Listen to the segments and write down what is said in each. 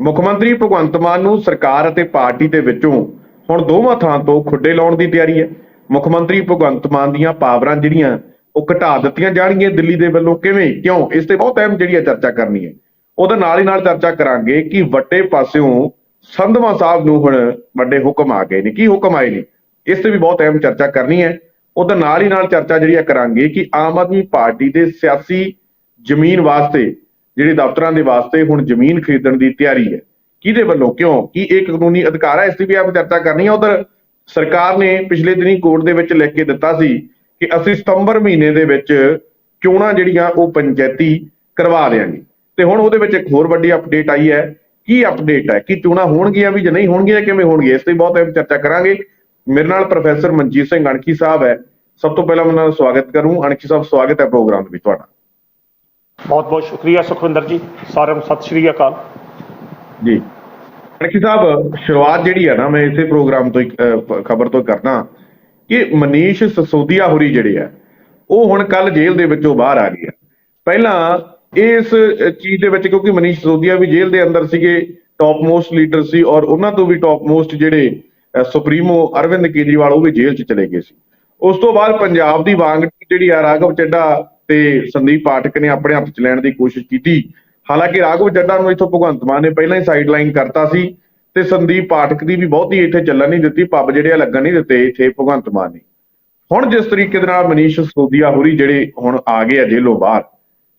ਮੁੱਖ ਮੰਤਰੀ ਭਗਵੰਤ ਮਾਨ ਨੂੰ ਸਰਕਾਰ ਅਤੇ ਪਾਰਟੀ ਦੇ ਵਿੱਚੋਂ ਹੁਣ ਦੋਵਾਂ ਥਾਂ ਤੋਂ ਖੁੱਡੇ ਲਾਉਣ ਦੀ ਤਿਆਰੀ ਹੈ। ਮੁੱਖ ਮੰਤਰੀ ਭਗਵੰਤ ਮਾਨ ਦੀਆਂ ਪਾਵਰਾਂ ਜਿਹੜੀਆਂ, ਉਹ ਘਟਾ ਦਿੱਤੀਆਂ ਜਾਣਗੀਆਂ ਦਿੱਲੀ ਦੇ ਵੱਲੋਂ। ਕਿਵੇਂ? ਕਿਉਂ? ਇਸ ਤੇ ਬਹੁਤ ਅਹਿਮ ਜਿਹੜੀ ਹੈ ਚਰਚਾ ਕਰਨੀ ਹੈ। ਉਹਦੇ ਨਾਲ ਹੀ ਨਾਲ ਚਰਚਾ ਕਰਾਂਗੇ ਕਿ ਵੱਡੇ ਪਾਸਿਓਂ ਸੰਧਵਾ ਸਾਹਿਬ ਨੂੰ ਹੁਣ ਵੱਡੇ ਹੁਕਮ ਆ ਗਏ ਨੇ। ਕੀ ਹੁਕਮ ਆਏ ਨੇ? ਇਸ ਤੇ ਵੀ ਬਹੁਤ ਅਹਿਮ ਚਰਚਾ ਕਰਨੀ ਹੈ। ਉਹਦੇ ਨਾਲ ਹੀ ਨਾਲ ਚਰਚਾ ਜਿਹੜੀ ਹੈ ਕਰਾਂਗੇ ਕਿ ਆਮ ਆਦਮੀ ਪਾਰਟੀ ਦੇ ਸਿਆਸੀ ਜ਼ਮੀਨ ਵਾਸਤੇ ਜਿਹੜੇ ਦਫ਼ਤਰਾਂ ਦੇ ਵਾਸਤੇ ਹੁਣ ਜ਼ਮੀਨ ਖਰੀਦਣ ਦੀ ਤਿਆਰੀ ਹੈ, ਕਿਹਦੇ ਵੱਲੋਂ, ਕਿਉਂ, ਕੀ ਇਹ ਕਾਨੂੰਨੀ ਅਧਿਕਾਰ ਹੈ? ਇਸ ਦੀ ਵੀ ਆਪ ਚਰਚਾ ਕਰਨੀ ਹੈ। ਉਧਰ ਸਰਕਾਰ ਨੇ ਪਿਛਲੇ ਦਿਨੀ ਕੋਰਟ ਦੇ ਵਿੱਚ ਲਿਖ ਕੇ ਦਿੱਤਾ ਸੀ ਕਿ ਅਸੀਂ ਸਤੰਬਰ ਮਹੀਨੇ ਦੇ ਵਿੱਚ ਚੋਣਾਂ ਜਿਹੜੀਆਂ ਉਹ ਪੰਚਾਇਤੀ ਕਰਵਾ ਦੇਾਂਗੇ ਤੇ ਹੁਣ ਉਹਦੇ ਵਿੱਚ ਇੱਕ ਹੋਰ ਵੱਡੀ ਅਪਡੇਟ ਆਈ ਹੈ। ਕੀ ਅਪਡੇਟ ਹੈ? ਕਿ ਚੋਣਾਂ ਹੋਣਗੀਆਂ ਵੀ ਜਾਂ ਨਹੀਂ ਹੋਣਗੀਆਂ, ਕਿਵੇਂ ਹੋਣਗੀਆਂ? ਇਸ ਤੇ ਬਹੁਤ ਅਹਿਮ ਚਰਚਾ ਕਰਾਂਗੇ। ਮੇਰੇ ਨਾਲ ਪ੍ਰੋਫੈਸਰ ਮਨਜੀਤ ਸਿੰਘ ਅਣਖੀ ਸਾਹਿਬ ਹੈ। ਸਭ ਤੋਂ ਪਹਿਲਾਂ ਉਹਨਾਂ ਦਾ ਸਵਾਗਤ ਕਰੂੰ। ਅਣਖੀ ਸਾਹਿਬ, ਸਵਾਗਤ ਹੈ ਪ੍ਰੋਗਰਾਮ ਦੇ ਵਿੱਚ ਤੁਹਾਡਾ। ਬਹੁਤ ਬਹੁਤ ਸ਼ੁਕਰੀਆ ਸੁਖਵਿੰਦਰ ਜੀ, ਸਾਰਿਆਂ ਨੂੰ ਸਤਿ ਸ਼੍ਰੀ ਅਕਾਲ। ਜੀ। ਅਣਖੀ ਸਾਹਿਬ, ਸ਼ੁਰੂਆਤ ਜਿਹੜੀ ਹੈ ਨਾ, ਮੈਂ ਇਸੇ ਪ੍ਰੋਗਰਾਮ ਤੋਂ ਖਬਰ ਤੋਂ ਕਰਦਾ ਕਿ ਮਨੀਸ਼ ਸਸੋਦੀਆ ਹੋਰੀ ਜਿਹੜੇ ਆ, ਉਹ ਹੁਣ ਕੱਲ ਜੇਲ੍ਹ ਦੇ ਵਿੱਚੋਂ ਬਾਹਰ ਆ ਗਏ ਆ। ਪਹਿਲਾਂ ਇਸ ਚੀਜ਼ ਦੇ ਵਿੱਚ, ਕਿਉਂਕਿ ਮਨੀਸ਼ ਸਸੋਦੀਆ ਵੀ ਜੇਲ੍ਹ ਦੇ ਅੰਦਰ ਸੀਗੇ ਟੌਪ ਮੋਸਟ ਲੀਡਰ ਸੀ ਔਰ ਉਹਨਾਂ ਤੋਂ ਵੀ ਟੌਪ ਮੋਸਟ ਜਿਹੜੇ ਸੁਪਰੀਮੋ ਅਰਵਿੰਦ ਕੇਜਰੀਵਾਲ, ਉਹ ਵੀ ਜੇਲ੍ਹ 'ਚ ਚਲੇ ਗਏ ਸੀ। ਉਸ ਤੋਂ ਬਾਅਦ ਪੰਜਾਬ ਦੀ ਵਾਂਗ ਜਿਹੜੀ ਆ ਰਾਘਵ ਚੱਡਾ ਤੇ ਸੰਦੀਪ ਪਾਠਕ ਨੇ ਆਪਣੇ ਹੱਥ 'ਚ ਲੈਣ ਦੀ ਕੋਸ਼ਿਸ਼ ਕੀਤੀ। ਹਾਲਾਂਕਿ ਰਾਘਵ ਚੱਡਾ ਨੂੰ ਇਥੋਂ ਭਗਵੰਤ ਮਾਨ ਨੇ ਪਹਿਲਾਂ ਹੀ ਸਾਈਡਲਾਈਨ ਕਰਤਾ ਸੀ ਤੇ ਸੰਦੀਪ ਪਾਠਕ ਦੀ ਵੀ ਬਹੁਤੀ ਇੱਥੇ ਚੱਲਣ ਨਹੀਂ ਦਿੱਤੀ, ਪੱਬ ਜਿਹੜੇ ਆ ਲੱਗਣ ਨਹੀਂ ਦਿੱਤੇ ਇੱਥੇ ਭਗਵੰਤ ਮਾਨ ਨੇ। ਹੁਣ ਜਿਸ ਤਰੀਕੇ ਦੇ ਨਾਲ ਮਨੀਸ਼ ਸੋਦੀਆ ਹੋਰੀ ਜਿਹੜੇ ਹੁਣ ਆ ਗਏ ਆ ਜੇਲੋਂ ਬਾਹਰ,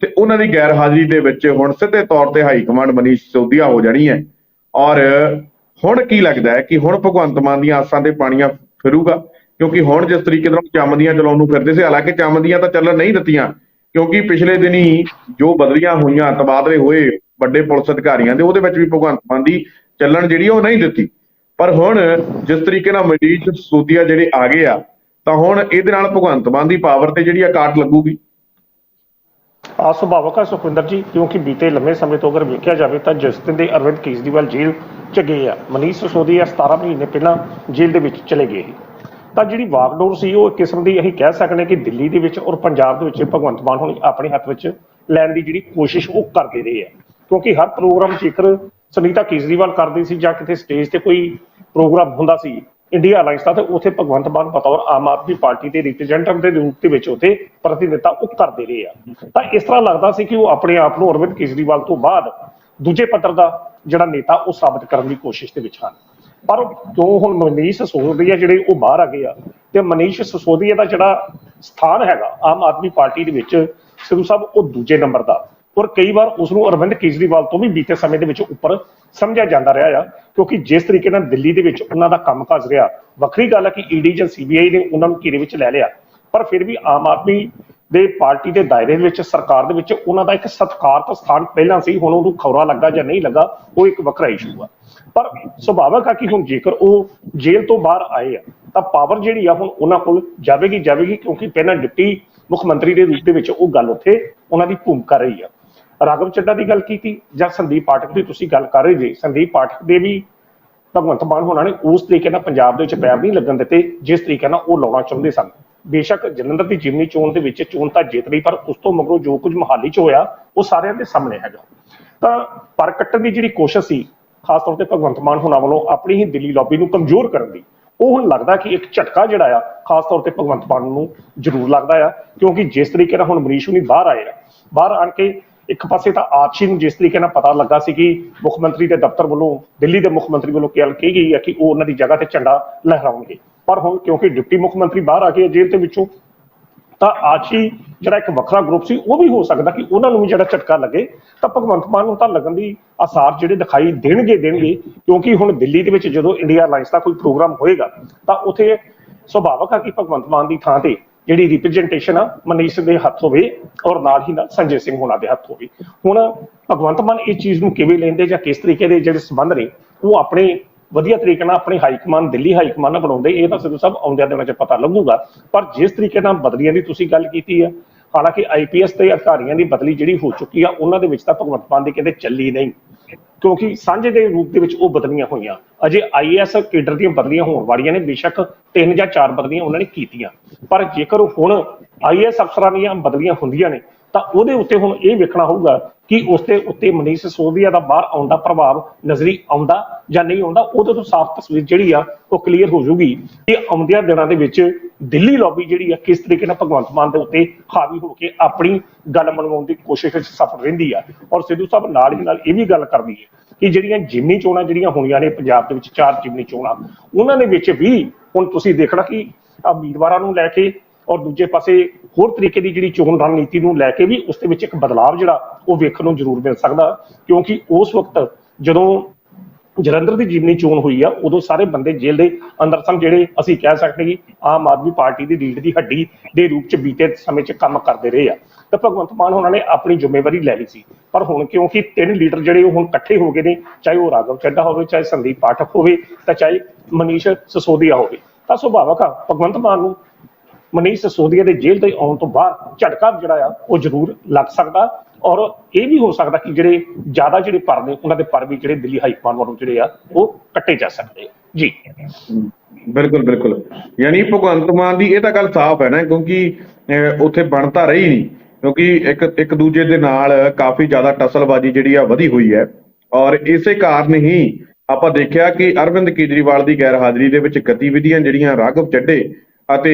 ਤੇ ਉਹਨਾਂ ਦੀ ਗੈਰ ਹਾਜ਼ਰੀ ਦੇ ਵਿੱਚ ਹੁਣ ਸਿੱਧੇ ਤੌਰ ਤੇ ਹਾਈ ਕਮਾਂਡ ਮਨੀਸ਼ ਸੋਦੀਆ ਹੋ ਜਾਣੀ ਹੈ। ਔਰ ਹੁਣ ਕੀ ਲੱਗਦਾ ਹੈ ਕਿ ਹੁਣ ਭਗਵੰਤ ਮਾਨ ਦੀਆਂ ਆਸਾਂ ਤੇ ਪਾਣੀਆਂ ਫਿਰੂਗਾ? ਕਿਉਂਕਿ ਹੁਣ ਜਿਸ ਤਰੀਕੇ ਨਾਲ ਚਮਦੀਆਂ ਚਲਾਉਣ ਨੂੰ ਫਿਰਦੇ ਸੀ, ਹਾਲਾਂਕਿ ਚਮਦੀਆਂ ਤਾਂ ਚੱਲਣ ਨਹੀਂ ਦਿੱਤੀਆਂ, ਕਿਉਂਕਿ ਪਿਛਲੇ ਦਿਨੀ ਜੋ ਬਦਲੀਆਂ ਹੋਈਆਂ, ਤਬਾਦਲੇ ਹੋਏ ਵੱਡੇ ਪੁਲਿਸ ਅਧਿਕਾਰੀਆਂ ਦੇ, ਉਹਦੇ ਵਿੱਚ ਵੀ ਭਗਵੰਤ ਮਾਨ ਦੀ ਚੱਲਣ ਜਿਹੜੀ ਆ, ਉਹ ਨਹੀਂ ਦਿੱਤੀ। ਪਰ ਹੁਣ ਜਿਸ ਤਰੀਕੇ ਨਾਲ ਮਨੀਸ਼ ਸੋਦੀਆ ਜਿਹੜੇ ਆ ਗਏ ਆ, ਤਾਂ ਹੁਣ ਇਹਦੇ ਨਾਲ ਭਗਵੰਤ ਮਾਨ ਦੀ ਪਾਵਰ ਤੇ ਜਿਹੜੀ ਆ ਕਾਟ ਲੱਗੂਗੀ। ਆ ਸੁਭਾਵਕ ਹੈ ਸੁਖਵਿੰਦਰ ਜੀ, ਕਿਉਂਕਿ ਬੀਤੇ ਲੰਮੇ ਸਮੇਂ ਤੋਂ ਅਗਰ ਵੇਖਿਆ ਜਾਵੇ ਤਾਂ ਜਿਸ ਦਿਨ ਦੇ ਅਰਵਿੰਦ ਕੇਜਰੀਵਾਲ ਜੇਲ੍ਹ ਚ ਗਏ ਆ, ਮਨੀਸ਼ ਸਿਸੋਦੀਆ 17 ਮਹੀਨੇ ਪਹਿਲਾਂ ਜੇਲ੍ਹ ਦੇ ਵਿੱਚ ਚਲੇ ਗਏ ਸੀ। ਤਾਂ ਜਿਹੜੀ ਵਾਕਡੋਰ ਸੀ, ਉਹ ਇੱਕ ਕਿਸਮ ਦੀ ਅਸੀਂ ਕਹਿ ਸਕਦੇ ਕਿ ਦਿੱਲੀ ਦੇ ਵਿੱਚ ਔਰ ਪੰਜਾਬ ਦੇ ਵਿੱਚ ਭਗਵੰਤ ਮਾਨ ਹੁਣ ਆਪਣੇ ਹੱਥ ਵਿੱਚ ਲੈਣ ਦੀ ਜਿਹੜੀ ਕੋਸ਼ਿਸ਼ ਉਹ ਕਰਦੇ ਰਹੇ ਆ। ਕਿਉਂਕਿ ਹਰ ਪ੍ਰੋਗਰਾਮ ਜੇਕਰ ਸੁਨੀਤਾ ਕੇਜਰੀਵਾਲ ਕਰਦੀ ਸੀ ਜਾਂ ਕਿਤੇ ਸਟੇਜ ਤੇ ਕੋਈ ਪ੍ਰੋਗਰਾਮ ਹੁੰਦਾ ਸੀ ਇੰਡੀਆ ਅਲਾਈਅੰਸ ਦਾ, ਤੇ ਉਥੇ ਭਗਵੰਤ ਮਾਨ ਬਤੌਰ ਆਮ ਆਦਮੀ ਪਾਰਟੀ ਦੇ ਰਿਪਰੈਜ਼ੈਂਟੇਟਿਵ ਦੇ ਰੂਪ ਦੇ ਵਿੱਚ ਉਥੇ ਪ੍ਰਤੀਨਿਧਤਾ ਉਹ ਕਰਦੇ ਰਹੇ ਆ। ਤਾਂ ਇਸ ਤਰ੍ਹਾਂ ਲੱਗਦਾ ਸੀ ਕਿ ਉਹ ਆਪਣੇ ਆਪ ਨੂੰ ਅਰਵਿੰਦ ਕੇਜਰੀਵਾਲ ਤੋਂ ਬਾਅਦ ਦੂਜੇ ਪੱਧਰ ਦਾ ਜਿਹੜਾ ਨੇਤਾ ਉਹ ਸਾਬਤ ਕਰਨ ਦੀ ਕੋਸ਼ਿਸ਼ ਦੇ ਵਿੱਚ ਹਨ। ਪਰ ਜੋ ਹੁਣ ਮਨੀਸ਼ ਸਸੋਦੀਆ ਜਿਹੜੇ ਉਹ ਬਾਹਰ ਆ ਗਏ ਆ, ਤੇ ਮਨੀਸ਼ ਸਸੋਦੀਆ ਦਾ ਜਿਹੜਾ ਸਥਾਨ ਹੈਗਾ, ਆਮ ਆਦਮੀ ਪਾਰਟੀ ਦੇ ਵਿੱਚ, ਸਿੱਧੂ ਸਾਹਿਬ ਉਹ ਦੂਜੇ ਨੰਬਰ ਦਾ। ਔਰ ਕਈ ਵਾਰ ਉਸ ਨੂੰ ਅਰਵਿੰਦ ਕੇਜਰੀਵਾਲ ਤੋਂ ਵੀ ਬੀਤੇ ਸਮੇਂ ਦੇ ਵਿੱਚ ਉੱਪਰ ਸਮਝਿਆ ਜਾਂਦਾ ਰਿਹਾ ਆ, ਕਿਉਂਕਿ ਜਿਸ ਤਰੀਕੇ ਨਾਲ ਦਿੱਲੀ ਦੇ ਵਿੱਚ ਉਹਨਾਂ ਦਾ ਕੰਮਕਾਜ ਰਿਹਾ, ਵੱਖਰੀ ਗੱਲ ਹੈ ਕਿ ਈਡੀ ਜਾਂ ਸੀਬੀਆਈ ਨੇ ਉਹਨਾਂ ਨੂੰ ਘੇਰੇ ਵਿੱਚ ਲੈ ਲਿਆ। ਪਰ ਫਿਰ ਵੀ ਆਮ ਆਦਮੀ ਦੇ ਪਾਰਟੀ ਦੇ ਦਾਇਰੇ ਦੇ ਵਿੱਚ, ਸਰਕਾਰ ਦੇ ਵਿੱਚ ਉਹਨਾਂ ਦਾ ਇੱਕ ਸਤਿਕਾਰਤ ਸਥਾਨ ਪਹਿਲਾਂ ਸੀ, ਹੁਣ ਉਹਨੂੰ ਖੌਰਾ ਲੱਗਾ ਜਾਂ ਨਹੀਂ ਲੱਗਾ, ਉਹ ਇੱਕ ਵੱਖਰਾ ਇਸ਼ੂ ਆ। ਪਰ ਸੁਭਾਵਕ ਆ ਕਿ ਹੁਣ ਜੇਕਰ ਉਹ ਜੇਲ੍ਹ ਤੋਂ ਬਾਹਰ ਆਏ ਆ, ਤਾਂ ਪਾਵਰ ਜਿਹੜੀ ਆ ਹੁਣ ਉਹਨਾਂ ਕੋਲ ਜਾਵੇਗੀ ਜਾਵੇਗੀ, ਕਿਉਂਕਿ ਪਹਿਲਾਂ ਡਿਪਟੀ ਮੁੱਖ ਮੰਤਰੀ ਦੇ ਰੂਪ ਦੇ ਵਿੱਚ ਉਹ ਗੱਲ ਉੱਥੇ ਉਹਨਾਂ ਦੀ ਭੂਮਿਕਾ ਰਹੀ ਆ। ਰਾਘਵ ਚੱਡਾ ਦੀ ਗੱਲ ਕੀਤੀ ਜਾਂ ਸੰਦੀਪ ਪਾਠਕ ਦੀ ਤੁਸੀਂ ਗੱਲ ਕਰ ਰਹੇ ਜੀ, ਸੰਦੀਪ ਪਾਠਕ ਦੇ ਵੀ ਭਗਵੰਤ ਮਾਨ ਹੋਣਾ ਨੇ ਉਸ ਤਰੀਕੇ ਨਾਲ ਪੰਜਾਬ ਦੇ ਵਿੱਚ ਪੈਰ ਨਹੀਂ ਲੱਗਣ ਦਿੱਤੇ, ਜਿਸ ਤਰੀਕੇ ਨਾਲ ਉਹ ਲਾਉਣਾ ਚਾਹੁੰਦੇ ਸਨ। ਬੇਸ਼ੱਕ ਜਲੰਧਰ ਦੀ ਜਿਮਨੀ ਚੋਣ ਦੇ ਵਿੱਚ ਚੋਣ ਤਾਂ ਜਿੱਤ ਲਈ, ਪਰ ਉਸ ਤੋਂ ਮਗਰੋਂ ਜੋ ਕੁਝ ਮਹਾਲੀ 'ਚ ਹੋਇਆ, ਉਹ ਸਾਰਿਆਂ ਦੇ ਸਾਹਮਣੇ ਹੈਗਾ। ਤਾਂ ਪਰ ਕੱਟਣ ਦੀ ਜਿਹੜੀ ਕੋਸ਼ਿਸ਼ ਸੀ ਖਾਸ ਤੌਰ ਤੇ ਭਗਵੰਤ ਮਾਨ ਹੁਣਾਂ ਵੱਲੋਂ ਆਪਣੀ ਹੀ ਦਿੱਲੀ ਲੌਬੀ ਨੂੰ ਕਮਜ਼ੋਰ ਕਰਨ ਦੀ। ਉਹ ਹੁਣ ਲੱਗਦਾ ਕਿ ਇੱਕ ਝਟਕਾ ਜਿਹੜਾ ਆ, ਖਾਸ ਤੌਰ ਤੇ ਭਗਵੰਤ ਮਾਨ ਨੂੰ ਜ਼ਰੂਰ ਲੱਗਦਾ ਆ, ਕਿਉਂਕਿ ਜਿਸ ਤਰੀਕੇ ਨਾਲ ਹੁਣ ਮਨੀਸ਼ ਹੁਣੀ ਬਾਹਰ ਆਏ ਆ, ਬਾਹਰ ਆਣ ਕੇ ਇੱਕ ਪਾਸੇ ਤਾਂ ਆਰਸੀ ਨੂੰ ਜਿਸ ਤਰੀਕੇ ਨਾਲ ਪਤਾ ਲੱਗਾ ਸੀ ਕਿ ਮੁੱਖ ਮੰਤਰੀ ਦੇ ਦਫ਼ਤਰ ਵੱਲੋਂ, ਦਿੱਲੀ ਦੇ ਮੁੱਖ ਮੰਤਰੀ ਵੱਲੋਂ ਕਿਹਾ ਕਹੀ ਗਈ ਹੈ ਕਿ ਉਹ ਉਹਨਾਂ ਦੀ ਜਗ੍ਹਾ ਤੇ ਝੰਡਾ ਲਹਿਰਾਉਣਗੇ। ਪਰ ਹੁਣ ਕਿਉਂਕਿ ਡਿਪਟੀ ਮੁੱਖ ਮੰਤਰੀ ਬਾਹਰ ਆ ਗਏ ਜੇਲ੍ਹ ਦੇ ਵਿੱਚੋਂ ਤਾਂ ਆਚੀ ਜਿਹੜਾ ਇੱਕ ਵੱਖਰਾ ਗਰੁੱਪ ਸੀ, ਉਹ ਵੀ ਹੋ ਸਕਦਾ ਕਿ ਉਹਨਾਂ ਨੂੰ ਵੀ ਜਿਹੜਾ ਝਟਕਾ ਲੱਗੇ। ਤਾਂ ਭਗਵੰਤ ਮਾਨ ਨੂੰ ਤਾਂ ਲੱਗਣ ਦੀ ਆਸਾਰ ਜਿਹੜੇ ਦਿਖਾਈ ਦੇਣਗੇ ਦੇਣਗੇ। ਕਿਉਂਕਿ ਹੁਣ ਦਿੱਲੀ ਦੇ ਵਿੱਚ ਜਦੋਂ ਇੰਡੀਆ ਅਲਾਈਅੰਸ ਦਾ ਕੋਈ ਪ੍ਰੋਗਰਾਮ ਹੋਏਗਾ, ਤਾਂ ਉਥੇ ਸੁਭਾਵਕ ਆ ਕਿ ਭਗਵੰਤ ਮਾਨ ਦੀ ਥਾਂ ਤੇ ਜਿਹੜੀ ਰਿਪਰੈਜ਼ੈਂਟੇਸ਼ਨ ਆ, ਮਨੀਸ਼ ਦੇ ਹੱਥ ਹੋਵੇ ਔਰ ਨਾਲ ਹੀ ਨਾਲ ਸੰਜੇ ਸਿੰਘ ਹੋਣਾ ਦੇ ਹੱਥ ਹੋਵੇ। ਹੁਣ ਭਗਵੰਤ ਮਾਨ ਇਸ ਚੀਜ਼ ਨੂੰ ਕਿਵੇਂ ਲੈਂਦੇ ਜਾਂ ਕਿਸ ਤਰੀਕੇ ਦੇ ਜਿਹੜੇ ਸਬੰਧ ਨੇ, ਉਹ ਆਪਣੇ ਵਧੀਆ ਤਰੀਕੇ ਨਾਲ ਆਪਣੀ high command Delhi high command ਬਣਾਉਂਦੇ, ਇਹ ਤਾਂ ਸਿੱਧੂ ਸਾਹਿਬ ਆਉਂਦਿਆਂ ਦਿਨਾਂ 'ਚ ਪਤਾ ਲੱਗੂਗਾ। ਪਰ ਜਿਸ ਤਰੀਕੇ ਨਾਲ ਬਦਲੀਆਂ ਦੀ ਤੁਸੀਂ ਗੱਲ ਕੀਤੀ ਹੈ, ਹਾਲਾਂਕਿ ਆਈਪੀਐਸ ਤੇ ਅਧਿਕਾਰੀਆਂ ਦੀ ਬਦਲੀ ਜਿਹੜੀ ਹੋ ਚੁੱਕੀ ਆ, ਉਹਨਾਂ ਦੇ ਵਿੱਚ ਤਾਂ ਭਗਵੰਤ ਮਾਨ ਦੀ ਕਹਿੰਦੇ ਚੱਲੀ ਨਹੀਂ। ਕਿਉਂਕਿ ਸਾਂਝੇ ਦੇ ਰੂਪ ਦੇ ਵਿੱਚ ਉਹ ਬਦਲੀਆਂ ਹੋਈਆਂ। ਅਜੇ ਆਈਐਸ ਕੇਡਰ ਦੀਆਂ ਬਦਲੀਆਂ ਹੋਣ ਵਾਲੀਆਂ ਨੇ, ਬੇਸ਼ੱਕ ਤਿੰਨ ਜਾਂ ਚਾਰ ਬਦਲੀਆਂ ਉਹਨਾਂ ਨੇ ਕੀਤੀਆਂ। ਪਰ ਜੇਕਰ ਹੁਣ ਆਈਐਸ ਅਫਸਰਾਂ ਦੀਆਂ ਬਦਲੀਆਂ ਹੁੰਦੀਆਂ ਨੇ, ਤਾਂ ਉਹਦੇ ਉੱਤੇ ਹੁਣ ਇਹ ਵੇਖਣਾ ਹੋਊਗਾ ਕਿ ਉਸ ਦੇ ਉੱਤੇ ਮਨੀਸ਼ ਸਿਸੋਦੀਆ ਦਾ ਬਾਹਰ ਆਉਣ ਦਾ ਪ੍ਰਭਾਵ ਨਜ਼ਰੀ ਆਉਂਦਾ ਜਾਂ ਨਹੀਂ ਆਉਂਦਾ, ਉਹਦੇ ਤੋਂ ਸਾਫ਼ ਤਸਵੀਰ ਜਿਹੜੀ ਆ, ਉਹ ਕਲੀਅਰ ਹੋ ਜਾਊਗੀ ਕਿ ਆਉਂਦਿਆਂ ਦਿਨਾਂ ਦੇ ਵਿੱਚ ਦਿੱਲੀ ਲੌਬੀ ਜਿਹੜੀ ਆ, ਕਿਸ ਤਰੀਕੇ ਨਾਲ ਭਗਵੰਤ ਮਾਨ ਦੇ ਉੱਤੇ ਹਾਵੀ ਹੋ ਕੇ ਆਪਣੀ ਗੱਲ ਮਨਵਾਉਣ ਦੀ ਕੋਸ਼ਿਸ਼ ਵਿੱਚ ਸਫਲ ਰਹਿੰਦੀ ਆ। ਔਰ ਸਿੱਧੂ ਸਾਹਿਬ ਨਾਲ ਹੀ ਨਾਲ ਇਹ ਵੀ ਗੱਲ ਕਰਦੀ ਹੈ ਕਿ ਜਿਹੜੀਆਂ ਜਿਮਨੀ ਚੋਣਾਂ ਜਿਹੜੀਆਂ ਹੋਣੀਆਂ ਨੇ ਪੰਜਾਬ ਦੇ ਵਿੱਚ ਚਾਰ ਜਿਮਨੀ ਚੋਣਾਂ, ਉਹਨਾਂ ਦੇ ਵਿੱਚ ਵੀ ਹੁਣ ਤੁਸੀਂ ਦੇਖਣਾ ਕਿ ਉਮੀਦਵਾਰਾਂ ਨੂੰ ਲੈ ਕੇ ਔਰ ਦੂਜੇ ਪਾਸੇ ਹੋਰ ਤਰੀਕੇ ਦੀ ਜਿਹੜੀ ਚੋਣ ਰਣਨੀਤੀ ਨੂੰ ਲੈ ਕੇ ਵੀ ਉਸ ਦੇ ਵਿੱਚ ਇੱਕ ਬਦਲਾਅ ਜਿਹੜਾ ਉਹ ਵੇਖਣ ਨੂੰ ਜ਼ਰੂਰ ਮਿਲ ਸਕਦਾ, ਕਿਉਂਕਿ ਉਸ ਵਕਤ ਜਦੋਂ ਜਲੰਧਰ ਦੀ ਜਿਮਨੀ ਚੋਣ ਹੋਈ ਆ, ਉਦੋਂ ਸਾਰੇ ਬੰਦੇ ਜੇਲ੍ਹ ਦੇ ਅੰਦਰ ਸਨ ਜਿਹੜੇ ਅਸੀਂ ਕਹਿ ਸਕਦੇ ਕਿ ਆਮ ਆਦਮੀ ਪਾਰਟੀ ਦੀ ਰੀੜ ਦੀ ਹੱਡੀ ਦੇ ਰੂਪ ਚ ਬੀਤੇ ਸਮੇਂ ਚ ਕੰਮ ਕਰਦੇ ਰਹੇ ਆ। ਤਾਂ ਭਗਵੰਤ ਮਾਨ ਉਹਨਾਂ ਨੇ ਆਪਣੀ ਜ਼ਿੰਮੇਵਾਰੀ ਲੈ ਲਈ ਸੀ। ਪਰ ਹੁਣ ਕਿਉਂਕਿ ਤਿੰਨ ਲੀਡਰ ਜਿਹੜੇ ਉਹ ਹੁਣ ਇਕੱਠੇ ਹੋ ਗਏ ਨੇ, ਚਾਹੇ ਉਹ ਰਾਘਵ ਚੱਡਾ ਹੋਵੇ, ਚਾਹੇ ਸੰਦੀਪ ਪਾਠਕ ਹੋਵੇ, ਤਾਂ ਚਾਹੇ ਮਨੀਸ਼ ਸਸੋਦੀਆ ਹੋਵੇ। ਤਾਂ ਸੁਭਾਵਕ ਆ, ਭਗਵੰਤ ਮਾਨ ਨੂੰ ਮਨੀਸ਼ ਸਿਸੋਦੀਆ ਦੇ ਜੇਲ੍ਹ ਤੋਂ ਆਉਣ ਤੋਂ ਬਾਅਦ ਝਟਕਾ ਜਿਹੜਾ ਆ, ਉਹ ਜ਼ਰੂਰ ਲੱਗ ਸਕਦਾ। ਔਰ ਇਹ ਵੀ ਹੋ ਸਕਦਾ ਕਿ ਜਿਹੜੇ ਜ਼ਿਆਦਾ ਜਿਹੜੇ ਪਰ ਨੇ, ਉਹਨਾਂ ਦੇ ਪਰ ਵੀ ਜਿਹੜੇ ਦਿੱਲੀ ਹਾਈ ਕਮਾਂਡ ਵੱਲੋਂ ਜਿਹੜੇ ਆ, ਉਹ ਕੱਟੇ ਜਾ ਸਕਦੇ। ਜੀ। ਬਿਲਕੁਲ ਬਿਲਕੁਲ। ਯਾਨੀ ਭਗਵੰਤ ਮਾਨ ਦੀ ਇਹ ਤਾਂ ਗੱਲ ਸਾਫ਼ ਹੈ ਨਾ, ਕਿਉਂਕਿ ਉੱਥੇ ਬਣਤਾ ਰਹੀ ਨਹੀਂ। ਕਿਉਂਕਿ ਇੱਕ ਇੱਕ ਦੂਜੇ ਦੇ ਨਾਲ ਕਾਫੀ ਜ਼ਿਆਦਾ ਟਸਲਬਾਜ਼ੀ ਜਿਹੜੀ ਆ ਵਧੀ ਹੋਈ ਹੈ। ਔਰ ਇਸੇ ਕਾਰਨ ਹੀ ਆਪਾਂ ਦੇਖਿਆ ਕਿ ਅਰਵਿੰਦ ਕੇਜਰੀਵਾਲ ਦੀ ਗੈਰ ਹਾਜ਼ਰੀ ਦੇ ਵਿੱਚ ਗਤੀਵਿਧੀਆਂ ਜਿਹੜੀਆਂ ਰਾਘਵ ਚੱਡੇ ਅਤੇ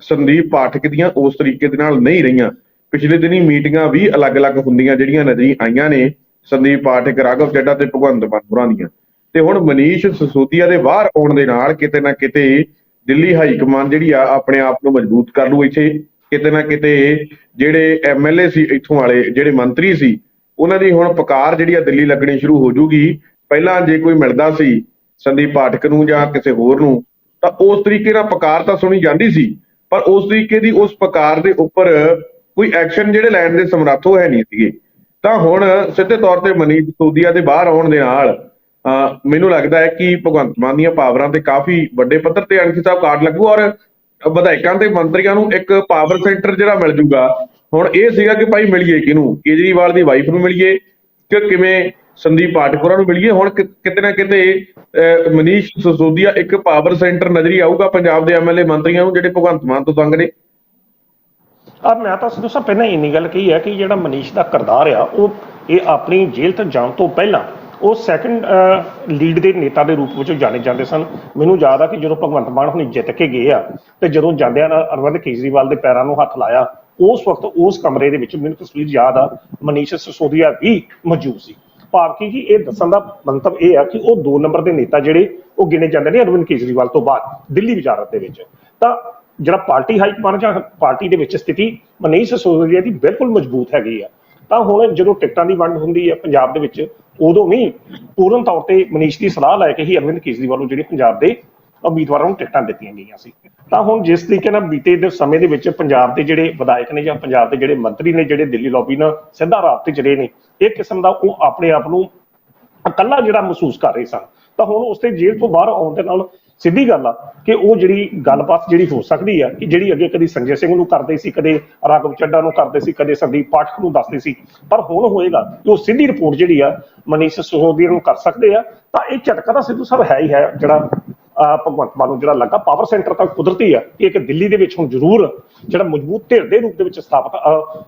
ਸੰਦੀਪ ਪਾਠਕ ਦੀਆਂ ਉਸ ਤਰੀਕੇ ਦੇ ਨਾਲ ਨਹੀਂ ਰਹੀਆਂ। ਪਿਛਲੇ ਦਿਨੀ ਮੀਟਿੰਗਾਂ ਵੀ ਅਲੱਗ-ਅਲੱਗ ਹੁੰਦੀਆਂ ਜਿਹੜੀਆਂ ਨਜ਼ਰੀ ਆਈਆਂ ਨੇ, ਸੰਦੀਪ ਪਾਠਕ, ਰਾਘਵ ਚੱਡਾ ਤੇ ਭਗਵੰਤ ਮਾਨ ਹੋਰਾਂ ਦੀਆਂ। ਤੇ ਹੁਣ ਮਨੀਸ਼ ਸਸੋਦੀਆ ਦੇ ਬਾਹਰ ਆਉਣ ਦੇ ਨਾਲ ਕਿਤੇ ਨਾ ਕਿਤੇ ਦਿੱਲੀ ਹਾਈ ਕਮਾਨ ਜਿਹੜੀ ਆ, ਆਪਣੇ ਆਪ ਨੂੰ ਮਜ਼ਬੂਤ ਕਰ ਲੂ ਇੱਥੇ। ਕਿਤੇ ਨਾ ਕਿਤੇ ਜਿਹੜੇ ਐਮਐਲਏ ਸੀ ਇੱਥੋਂ ਵਾਲੇ, ਜਿਹੜੇ ਮੰਤਰੀ ਸੀ, ਉਹਨਾਂ ਦੀ ਹੁਣ ਪੁਕਾਰ ਜਿਹੜੀ ਆ ਦਿੱਲੀ ਲੱਗਣੀ ਸ਼ੁਰੂ ਹੋ ਜੂਗੀ। ਪਹਿਲਾਂ ਜੇ ਕੋਈ ਮਿਲਦਾ ਸੀ ਸੰਦੀਪ ਪਾਠਕ ਨੂੰ ਜਾਂ ਕਿਸੇ ਹੋਰ ਨੂੰ ਤਾਂ ਉਸ ਤਰੀਕੇ ਨਾਲ ਪਕਾਰ ਤਾਂ ਸੁਣੀ ਜਾਂਦੀ ਸੀ, ਪਰ ਉਸ ਤਰੀਕੇ ਦੀ ਉਸ ਪਕਾਰ ਦੇ ਉੱਪਰ ਕੋਈ ਐਕਸ਼ਨ ਜਿਹੜੇ ਲੈਣ ਦੇ ਸਮਰੱਥ ਉਹ ਹੈ ਨਹੀਂ ਸੀਗੇ। ਤਾਂ ਹੁਣ ਸਿੱਧੇ ਤੌਰ ਤੇ ਮਨੀਸ਼ ਸਿਸੋਦੀਆ ਦੇ ਬਾਹਰ ਆਉਣ ਦੇ ਨਾਲ, ਅਹ, ਮੈਨੂੰ ਲੱਗਦਾ ਹੈ ਕਿ ਭਗਵੰਤ ਮਾਨ ਦੀਆਂ ਪਾਵਰਾਂ ਤੇ ਕਾਫੀ ਵੱਡੇ ਪੱਧਰ ਤੇ ਅਣਖੀ ਸਾਹਿਬ ਕਾਰਡ ਲੱਗੂ ਔਰ ਵਿਧਾਇਕਾਂ ਤੇ ਮੰਤਰੀਆਂ ਨੂੰ ਇੱਕ ਪਾਵਰ ਸੈਂਟਰ ਜਿਹੜਾ ਮਿਲ ਜੂਗਾ। ਹੁਣ ਇਹ ਸੀਗਾ ਕਿ ਭਾਈ ਮਿਲੀਏ ਕਿਹਨੂੰ? ਕੇਜਰੀਵਾਲ ਦੀ ਵਾਈਫ ਨੂੰ ਮਿਲੀਏ ਕਿ ਕਿਵੇਂ ਸੰਦੀਪ ਪਾਠਕ ਨੂੰ ਮਿਲੀਏ। ਹੁਣ ਕਿਤੇ ਨਾ ਕਿਤੇ ਮਨੀਸ਼ ਸਸੋਦੀਆ ਇੱਕ ਪਾਵਰ ਸੈਂਟਰ ਨਜ਼ਰੀ ਆਊਗਾ ਪੰਜਾਬ ਦੇ ਐਮਐਲਏ ਮੰਤਰੀਆਂ ਨੂੰ, ਜਿਹੜੇ ਭਗਵੰਤ ਮਾਨ ਤੋਂ ਤੰਗ ਨੇ। ਆ ਮੈਂ ਤਾਂ ਸਿੱਧੂ ਸਾਹਿਬ ਪਹਿਲਾਂ ਇੰਨੀ ਗੱਲ ਕਹੀ ਹੈ ਕਿ ਜਿਹੜਾ ਮਨੀਸ਼ ਦਾ ਕਿਰਦਾਰ ਆ, ਉਹ ਇਹ ਆਪਣੀ ਜੇਲ੍ਹ ਤੋਂ ਜਾਣ ਤੋਂ ਪਹਿਲਾਂ ਉਹ ਸੈਕੰਡ ਲੀਡ ਦੇ ਨੇਤਾ ਦੇ ਰੂਪ ਵਿੱਚ ਜਾਣੇ ਜਾਂਦੇ ਸਨ। ਮੈਨੂੰ ਯਾਦ ਆ ਕਿ ਜਦੋਂ ਭਗਵੰਤ ਮਾਨ ਹੁਣੀ ਜਿੱਤ ਕੇ ਗਏ ਆ, ਤੇ ਜਦੋਂ ਜਾਂਦਿਆਂ ਅਰਵਿੰਦ ਕੇਜਰੀਵਾਲ ਦੇ ਪੈਰਾਂ ਨੂੰ ਹੱਥ ਲਾਇਆ, ਉਸ ਵਕਤ ਉਸ ਕਮਰੇ ਦੇ ਵਿੱਚ ਮੈਨੂੰ ਤਸਵੀਰ ਯਾਦ ਆ, ਮਨੀਸ਼ ਸਸੋਦੀਆ ਵੀ ਮੌਜੂਦ ਸੀ। ਭਾਵ ਕਿ ਇਹ ਦੱਸਣ ਦਾ ਮੰਤਵ ਇਹ ਆ ਕਿ ਉਹ ਦੋ ਨੰਬਰ ਦੇ ਨੇਤਾ ਜਿਹੜੇ, ਉਹ ਗਿਣੇ ਜਾਂਦੇ ਨੇ ਅਰਵਿੰਦ ਕੇਜਰੀਵਾਲ ਤੋਂ ਬਾਅਦ, ਦਿੱਲੀ ਵਿਚਾਰਤ ਦੇ ਵਿੱਚ। ਤਾਂ ਜਿਹੜਾ ਪਾਰਟੀ ਹਾਈਕਮਾਨ ਜਾਂ ਪਾਰਟੀ ਦੇ ਵਿੱਚ ਸਥਿਤੀ ਮਨੀਸ਼ ਸਿਸੋਦੀਆ ਦੀ ਬਿਲਕੁਲ ਮਜ਼ਬੂਤ ਹੈਗੀ ਆ। ਤਾਂ ਹੁਣ ਜਦੋਂ ਟਿਕਟਾਂ ਦੀ ਵੰਡ ਹੁੰਦੀ ਹੈ ਪੰਜਾਬ ਦੇ ਵਿੱਚ, ਉਦੋਂ ਵੀ ਪੂਰਨ ਤੌਰ ਤੇ ਮਨੀਸ਼ ਦੀ ਸਲਾਹ ਲੈ ਕੇ ਹੀ ਅਰਵਿੰਦ ਕੇਜਰੀਵਾਲ ਨੂੰ ਜਿਹੜੇ ਪੰਜਾਬ ਦੇ ਉਮੀਦਵਾਰਾਂ ਨੂੰ ਟਿਕਟਾਂ ਦਿੱਤੀਆਂ ਗਈਆਂ ਸੀ। ਤਾਂ ਹੁਣ ਜਿਸ ਤਰੀਕੇ ਨਾਲ ਬੀਤੇ ਦੇ ਸਮੇਂ ਦੇ ਵਿੱਚ ਪੰਜਾਬ ਦੇ ਜਿਹੜੇ ਵਿਧਾਇਕ ਨੇ ਜਾਂ ਪੰਜਾਬ ਦੇ ਜਿਹੜੇ ਮੰਤਰੀ ਨੇ, ਜਿਹੜੇ ਦਿੱਲੀ ਲੌਬੀ ਨਾਲ ਸਿੱਧਾ ਰਾਬਤੇ 'ਚ ਰਹੇ ਨੇ, ਇਹ ਕਿਸਮ ਦਾ ਉਹ ਆਪਣੇ ਆਪ ਨੂੰ ਇਕੱਲਾ ਜਿਹੜਾ ਮਹਿਸੂਸ ਕਰ ਰਹੇ ਸਨ। ਤਾਂ ਹੁਣ ਉਸ ਤੇ ਜੇਲ੍ਹ ਤੋਂ ਬਾਹਰ ਆਉਣ ਦੇ ਨਾਲ ਸਿੱਧੀ ਗੱਲ ਆ ਕਿ ਉਹ ਜਿਹੜੀ ਗੱਲਬਾਤ ਜਿਹੜੀ ਹੋ ਸਕਦੀ ਆ, ਕਿ ਜਿਹੜੀ ਅੱਗੇ ਕਦੀ ਸੰਜੇ ਸਿੰਘ ਨੂੰ ਕਰਦੇ ਸੀ, ਕਦੇ ਰਾਘਵ ਚੱਡਾ ਨੂੰ ਕਰਦੇ ਸੀ, ਕਦੇ ਸੰਦੀਪ ਪਾਠਕ ਨੂੰ ਦੱਸਦੇ ਸੀ, ਪਰ ਹੁਣ ਹੋਏਗਾ ਕਿ ਉਹ ਸਿੱਧੀ ਰਿਪੋਰਟ ਜਿਹੜੀ ਆ ਮਨੀਸ਼ ਸਿਸੋਦੀਆ ਨੂੰ ਕਰ ਸਕਦੇ ਆ, ਤਾਂ ਇਹ ਝਟਕਾ ਤਾਂ ਸਿੱਧੂ ਸਾਹਿਬ ਹੈ ਹੀ ਹੈ ਜਿਹੜਾ ਭਗਵੰਤ ਮਾਨ ਨੂੰ ਜਿਹੜਾ ਲੱਗਾ ਪਾਵਰ ਸੈਂਟਰ ਤਾਂ ਕੁਦਰਤੀ ਆ ਕਿ ਇੱਕ ਦਿੱਲੀ ਦੇ ਵਿੱਚ ਹੁਣ ਜ਼ਰੂਰ ਜਿਹੜਾ ਮਜ਼ਬੂਤ ਧਿਰ ਦੇ ਰੂਪ ਦੇ ਵਿੱਚ ਸਥਾਪਿਤ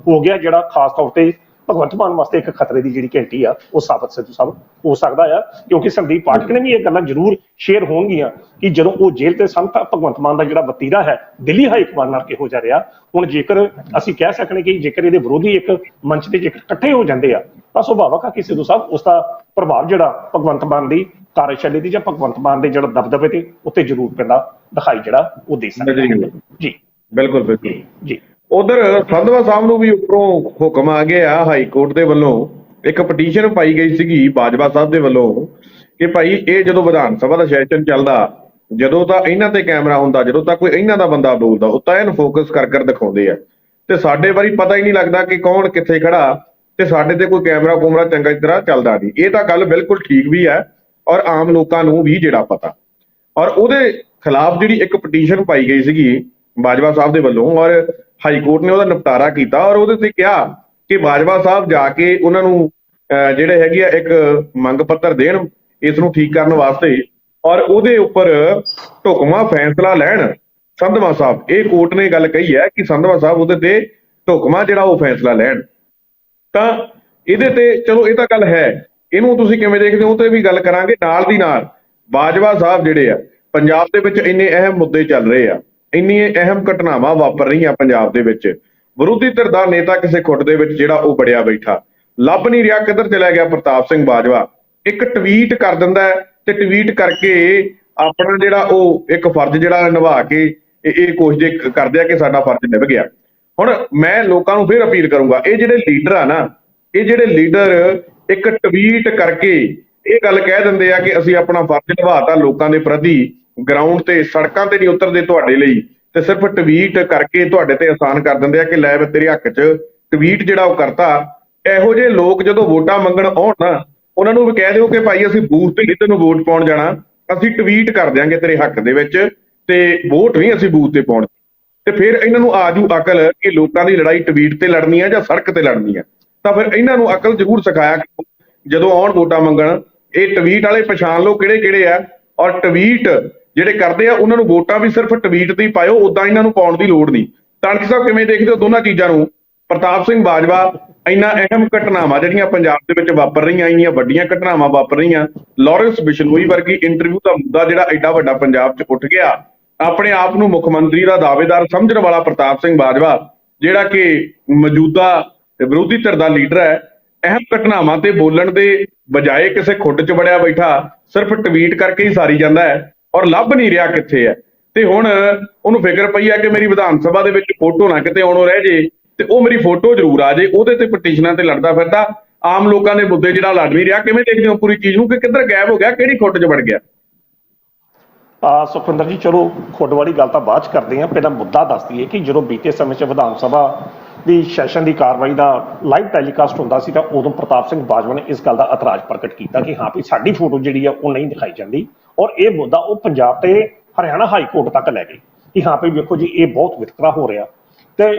ਹੋ ਗਿਆ ਜਿਹੜਾ ਖਾਸ ਤੌਰ ਤੇ ਭਗਵੰਤ ਮਾਨ ਵਾਸਤੇ ਇੱਕ ਖਤਰੇ ਦੀ ਜਿਹੜੀ ਘੰਟੀ ਆ ਉਹ ਸਾਬਤ ਸਿੱਧੂ ਸਾਹਿਬ ਹੋ ਸਕਦਾ ਆ ਕਿਉਂਕਿ ਸੰਦੀਪ ਪਾਠਕ ਨੇ ਵੀ ਇਹ ਗੱਲਾਂ ਜ਼ਰੂਰ ਸ਼ੇਅਰ ਹੋਣਗੀਆਂ ਕਿ ਜਦੋਂ ਉਹ ਜੇਲ੍ਹ ਤੇ ਸਨ ਤਾਂ ਭਗਵੰਤ ਮਾਨ ਦਾ ਜਿਹੜਾ ਵਤੀਰਾ ਹੈ ਦਿੱਲੀ ਹਾਈ ਕਮਾਂਡ ਨਾਲ ਕਿਹੋ ਜਿਹਾ ਰਿਹਾ। ਹੁਣ ਜੇਕਰ ਅਸੀਂ ਕਹਿ ਸਕਨੇ ਕਿ ਜੇਕਰ ਇਹਦੇ ਵਿਰੋਧੀ ਇੱਕ ਮੰਚ ਤੇ ਜੇਕਰ ਇਕੱਠੇ ਹੋ ਜਾਂਦੇ ਆ ਤਾਂ ਸੁਭਾਵਕ ਆ ਕਿ ਸਿੱਧੂ ਸਾਹਿਬ ਉਸ ਦਾ ਪ੍ਰਭਾਵ ਜਿਹੜਾ ਭਗਵੰਤ ਮਾਨ ਦੀ ਕਾਰਜਸ਼ੈਲੀ ਦੀ ਜਾਂ ਭਗਵੰਤ ਮਾਨ ਦੇ ਜਿਹੜਾ ਦਬਦਬੇ ਤੇ ਉੱਤੇ ਜ਼ਰੂਰ ਪੈਂਦਾ ਦਿਖਾਈ ਜਿਹੜਾ ਉਹ ਦੇ ਸਕਦਾ। ਜੀ। ਬਿਲਕੁਲ ਬਿਲਕੁਲ। ਜੀ। ਉਧਰ ਸੰਧਵਾ ਸਾਹਿਬ ਨੂੰ ਵੀ ਉੱਪਰੋਂ ਹੁਕਮ ਆ ਗਿਆ ਹਾਈ ਕੋਰਟ ਦੇ ਵੱਲੋਂ। ਇੱਕ ਪਟੀਸ਼ਨ ਪਾਈ ਗਈ ਸੀਗੀ ਬਾਜਵਾ ਸਾਹਿਬ ਦੇ ਵੱਲੋਂ ਕਿ ਭਾਈ ਇਹ ਜਦੋਂ ਵਿਧਾਨ ਸਭਾ ਦਾ ਸੈਸ਼ਨ ਚੱਲਦਾ, ਜਦੋਂ ਤਾਂ ਇਹਨਾਂ ਤੇ ਕੈਮਰਾ ਹੁੰਦਾ, ਜਦੋਂ ਤਾਂ ਕੋਈ ਇਹਨਾਂ ਦਾ ਬੰਦਾ ਬੋਲਦਾ, ਉਹ ਤਾਂ ਇਹਨੂੰ ਫੋਕਸ ਕਰ ਕਰ ਦਿਖਾਉਂਦੇ ਆ। ਤੇ ਸਾਡੇ ਵਾਰੀ ਪਤਾ ਹੀ ਨਹੀਂ ਲੱਗਦਾ ਕਿ ਕੌਣ ਕਿੱਥੇ ਖੜਾ ਤੇ ਸਾਡੇ ਤੇ ਕੋਈ ਕੈਮਰਾ ਕੁਮਰਾ ਚੰਗਾ ਤਰ੍ਹਾਂ ਚੱਲਦਾ ਨਹੀਂ। ਇਹ ਤਾਂ ਗੱਲ ਬਿਲਕੁਲ ਠੀਕ ਵੀ ਹੈ ਔਰ ਆਮ ਲੋਕਾਂ ਨੂੰ ਵੀ ਜਿਹੜਾ ਪਤਾ। ਔਰ ਉਹਦੇ ਖਿਲਾਫ ਜਿਹੜੀ ਇੱਕ ਪਟੀਸ਼ਨ ਪਾਈ ਗਈ ਸੀਗੀ ਬਾਜਵਾ ਸਾਹਿਬ ਦੇ ਵੱਲੋਂ ਔਰ ਹਾਈ ਕੋਰਟ ਨੇ ਉਹਦਾ ਨਿਪਟਾਰਾ ਕੀਤਾ ਔਰ ਉਹਦੇ ਤੇ ਕਿਹਾ ਕਿ ਬਾਜਵਾ ਸਾਹਿਬ ਜਾ ਕੇ ਉਹਨਾਂ ਨੂੰ ਅਹ, ਜਿਹੜੇ ਹੈਗੇ ਆ ਇੱਕ ਮੰਗ ਪੱਤਰ ਦੇਣ ਇਸ ਨੂੰ ਠੀਕ ਕਰਨ ਵਾਸਤੇ ਔਰ ਉਹਦੇ ਉੱਪਰ ਢੁਕਵਾਂ ਫੈਸਲਾ ਲੈਣ ਸੰਧਵਾ ਸਾਹਿਬ। ਇਹ ਕੋਰਟ ਨੇ ਗੱਲ ਕਹੀ ਹੈ ਕਿ ਸੰਧਵਾ ਸਾਹਿਬ ਉਹਦੇ ਤੇ ਢੁਕਵਾਂ ਜਿਹੜਾ ਉਹ ਫੈਸਲਾ ਲੈਣ। ਤਾਂ ਇਹਦੇ ਤੇ ਚਲੋ ਇਹ ਤਾਂ ਗੱਲ ਹੈ ਇਹਨੂੰ ਤੁਸੀਂ ਕਿਵੇਂ ਦੇਖਦੇ ਹੋ? ਉਹ ਤੇ ਵੀ ਗੱਲ ਕਰਾਂਗੇ ਨਾਲ ਦੀ ਨਾਲ। ਬਾਜਵਾ ਸਾਹਿਬ ਜਿਹੜੇ ਆ ਪੰਜਾਬ ਦੇ ਵਿੱਚ ਇੰਨੇ ਅਹਿਮ ਮੁੱਦੇ ਚੱਲ ਰਹੇ ਆ। ਇੰਨੀਆਂ ਅਹਿਮ ਘਟਨਾਵਾਂ ਵਾਪਰ ਰਹੀਆਂ ਪੰਜਾਬ ਦੇ ਵਿੱਚ। ਵਿਰੋਧੀ ਧਿਰ ਦਾ ਨੇਤਾ ਕਿਸੇ ਖੁੱਡ ਦੇ ਵਿੱਚ ਜਿਹੜਾ ਉਹ ਬੜਿਆ ਬੈਠਾ। ਲੱਭ ਨਹੀਂ ਰਿਹਾ, ਕਿੱਧਰ ਚਲਾ ਗਿਆ ਪ੍ਰਤਾਪ ਸਿੰਘ ਬਾਜਵਾ। ਇੱਕ ਟਵੀਟ ਕਰ ਦਿੰਦਾ ਤੇ ਟਵੀਟ ਕਰਕੇ ਆਪਣਾ ਜਿਹੜਾ ਉਹ ਇੱਕ ਫਰਜ਼ ਜਿਹੜਾ ਨਿਭਾ ਕੇ ਇਹ ਇਹ ਕੋਸ਼ਿਸ਼ ਕਰਦੇ ਆ ਕਿ ਸਾਡਾ ਫਰਜ਼ ਨਿਭ ਗਿਆ। ਹੁਣ ਮੈਂ ਲੋਕਾਂ ਨੂੰ ਫਿਰ ਅਪੀਲ ਕਰੂੰਗਾ, ਇਹ ਜਿਹੜੇ ਲੀਡਰ ਆ ਨਾ, ਇਹ ਜਿਹੜੇ ਲੀਡਰ ਇੱਕ ਟਵੀਟ ਕਰਕੇ ਇਹ ਗੱਲ ਕਹਿ ਦਿੰਦੇ ਆ ਕਿ ਅਸੀਂ ਆਪਣਾ ਫਰਜ਼ ਨਿਭਾਤਾ ਲੋਕਾਂ ਦੇ ਪ੍ਰਤੀ। ਗਰਾਊਂਡ ਤੇ, ਸੜਕਾਂ ਤੇ ਨਹੀਂ ਉਤਰਦੇ ਤੁਹਾਡੇ ਲਈ, ਤੇ ਸਿਰਫ ਟਵੀਟ ਕਰਕੇ ਤੁਹਾਡੇ ਤੇ ਆਸਾਨ ਕਰ ਦਿੰਦੇ ਆ ਕਿ ਲੈ ਤੇਰੇ ਹੱਕ 'ਚ। ਟਵੀਟ ਜਿਹੜਾ ਉਹ ਕਰਤਾ, ਇਹੋ ਜਿਹੇ ਲੋਕ ਜਦੋਂ ਵੋਟਾਂ ਮੰਗਣ ਆਉਣ ਨਾ ਉਹਨਾਂ ਨੂੰ ਵੀ ਕਹਿ ਦਿਓ ਕਿ ਭਾਈ ਅਸੀਂ ਬੂਥ ਤੇ ਨਹੀਂ ਤੈਨੂੰ ਵੋਟ ਪਾਉਣ ਜਾਣਾ। ਅਸੀਂ ਟਵੀਟ ਕਰ ਦਿਆਂਗੇ ਤੇਰੇ ਹੱਕ ਦੇ ਵਿੱਚ, ਤੇ ਵੋਟ ਨਹੀਂ ਅਸੀਂ ਬੂਥ ਤੇ ਪਾਉਣ। ਤੇ ਫਿਰ ਇਹਨਾਂ ਨੂੰ ਆਜੂ ਅਕਲ ਕਿ ਲੋਕਾਂ ਦੀ ਲੜਾਈ ਟਵੀਟ ਤੇ ਲੜਨੀ ਹੈ ਜਾਂ ਸੜਕ ਤੇ ਲੜਨੀ ਹੈ ਤਾਂ ਫਿਰ ਇਹਨਾਂ ਨੂੰ ਅਕਲ ਜ਼ਰੂਰ ਸਿਖਾਇਆ ਜਦੋਂ ਆਉਣ ਵੋਟਾਂ ਮੰਗਣ। ਇਹ ਟਵੀਟ ਵਾਲੇ ਪਛਾਣ ਲਓ ਕਿਹੜੇ ਕਿਹੜੇ ਆ, ਔਰ ਟਵੀਟ ਜਿਹੜੇ ਕਰਦੇ ਆ, ਉਹਨਾਂ ਨੂੰ ਵੋਟਾਂ ਵੀ ਸਿਰਫ ਟਵੀਟ ਤੇ ਹੀ ਪਾਇਓ ਉਦਾਂ ਇਹਨਾਂ ਨੂੰ ਪਾਉਣ ਦੀ ਲੋੜ ਨਹੀਂ। ਤਾਨਕੀ ਸਾਹਿਬ, ਕਿਵੇਂ ਦੇਖਦੇ ਹੋ ਦੋਨਾਂ ਚੀਜ਼ਾਂ ਨੂੰ? ਪ੍ਰਤਾਪ ਸਿੰਘ ਬਾਜਵਾ, ਇੰਨਾ ਅਹਿਮ ਘਟਨਾਵਾਂ ਜਿਹੜੀਆਂ ਪੰਜਾਬ ਦੇ ਵਿੱਚ ਵਾਪਰ ਰਹੀਆਂ, ਇੰਨੀਆਂ ਵੱਡੀਆਂ ਘਟਨਾਵਾਂ ਵਾਪਰ ਰਹੀਆਂ, ਲਾਰੈਂਸ ਬਿਸ਼ਨੋਈ ਵਰਗੀ ਇੰਟਰਵਿਊ ਦਾ ਮੁੱਦਾ ਜਿਹੜਾ ਐਡਾ ਵੱਡਾ ਪੰਜਾਬ 'ਚ ਉੱਠ ਗਿਆ, ਆਪਣੇ ਆਪ ਨੂੰ ਮੁੱਖ ਮੰਤਰੀ ਦਾ ਦਾਅਵੇਦਾਰ ਸਮਝਣ ਵਾਲਾ ਪ੍ਰਤਾਪ ਸਿੰਘ ਬਾਜਵਾ, ਜਿਹੜਾ ਕਿ ਮੌਜੂਦਾ ਵਿਰੋਧੀ ਧਿਰ ਦਾ ਲੀਡਰ ਹੈ, ਅਹਿਮ ਘਟਨਾਵਾਂ ਤੇ ਬੋਲਣ ਦੇ ਬਜਾਏ ਕਿਸੇ ਖੁੱਡ 'ਚ ਵੜਿਆ ਬੈਠਾ, ਸਿਰਫ ਟਵੀਟ ਕਰਕੇ ਹੀ ਸਾਰੀ ਜਾਂਦਾ ਹੈ। ਔਰ ਲੱਭ ਨਹੀਂ ਰਿਹਾ ਕਿੱਥੇ ਹੈ। ਤੇ ਹੁਣ ਉਹਨੂੰ ਫਿਕਰ ਪਈ ਹੈ ਕਿ ਮੇਰੀ ਵਿਧਾਨ ਸਭਾ ਦੇ ਵਿੱਚ ਫੋਟੋ ਨਾ ਕਿਤੇ ਆਉਣੋਂ ਰਹਿ ਜੇ ਤੇ ਉਹ ਮੇਰੀ ਫੋਟੋ ਜ਼ਰੂਰ ਆ ਜੇ, ਉਹਦੇ ਤੇ ਪਟੀਸ਼ਨਾਂ ਤੇ ਲੜਦਾ ਫਿਰਦਾ। ਆਮ ਲੋਕਾਂ ਦੇ ਮੁੱਦੇ ਜਿਹੜਾ ਲੜ ਨਹੀਂ ਰਿਹਾ, ਕਿਵੇਂ ਦੇਖਦੇ ਹੋ ਪੂਰੀ ਚੀਜ਼ ਨੂੰ? ਕਿ ਕਿੱਧਰ ਗਾਇਬ ਹੋ ਗਿਆ, ਕਿਹੜੀ ਖੁੱਡ 'ਚ ਵੜ ਗਿਆ? ਆ ਸੁਖਵਿੰਦਰ ਜੀ, ਚਲੋ ਖੁੱਡ ਵਾਲੀ ਗੱਲ ਤਾਂ ਬਾਅਦ ਚ ਕਰਦੇ ਹਾਂ। ਪਹਿਲਾਂ ਮੁੱਦਾ ਦੱਸ ਦਈਏ ਕਿ ਜਦੋਂ ਬੀਤੇ ਸਮੇਂ 'ਚ ਵਿਧਾਨ ਸਭਾ ਦੀ ਸੈਸ਼ਨ ਦੀ ਕਾਰਵਾਈ ਦਾ ਲਾਈਵ ਟੈਲੀਕਾਸਟ ਹੁੰਦਾ ਸੀ ਤਾਂ ਉਦੋਂ ਪ੍ਰਤਾਪ ਸਿੰਘ ਬਾਜਵਾ ਨੇ ਇਸ ਗੱਲ ਦਾ ਇਤਰਾਜ਼ ਪ੍ਰਗਟ ਕੀਤਾ ਕਿ ਹਾਂ ਵੀ ਸਾਡੀ ਫੋਟੋ ਜਿਹੜੀ ਆ ਉਹ ਨਹੀਂ ਦਿਖਾਈ ਜਾਂਦੀ। ਔਰ ਇਹ ਮੁੱਦਾ ਉਹ ਪੰਜਾਬ ਤੇ ਹਰਿਆਣਾ ਹਾਈ ਕੋਰਟ ਤੱਕ ਲੈ ਗਏ ਕਿ ਹਾਂ ਵੀ ਵੇਖੋ ਜੀ, ਇਹ ਬਹੁਤ ਵਿਤਕਰਾ ਹੋ ਰਿਹਾ। ਤੇ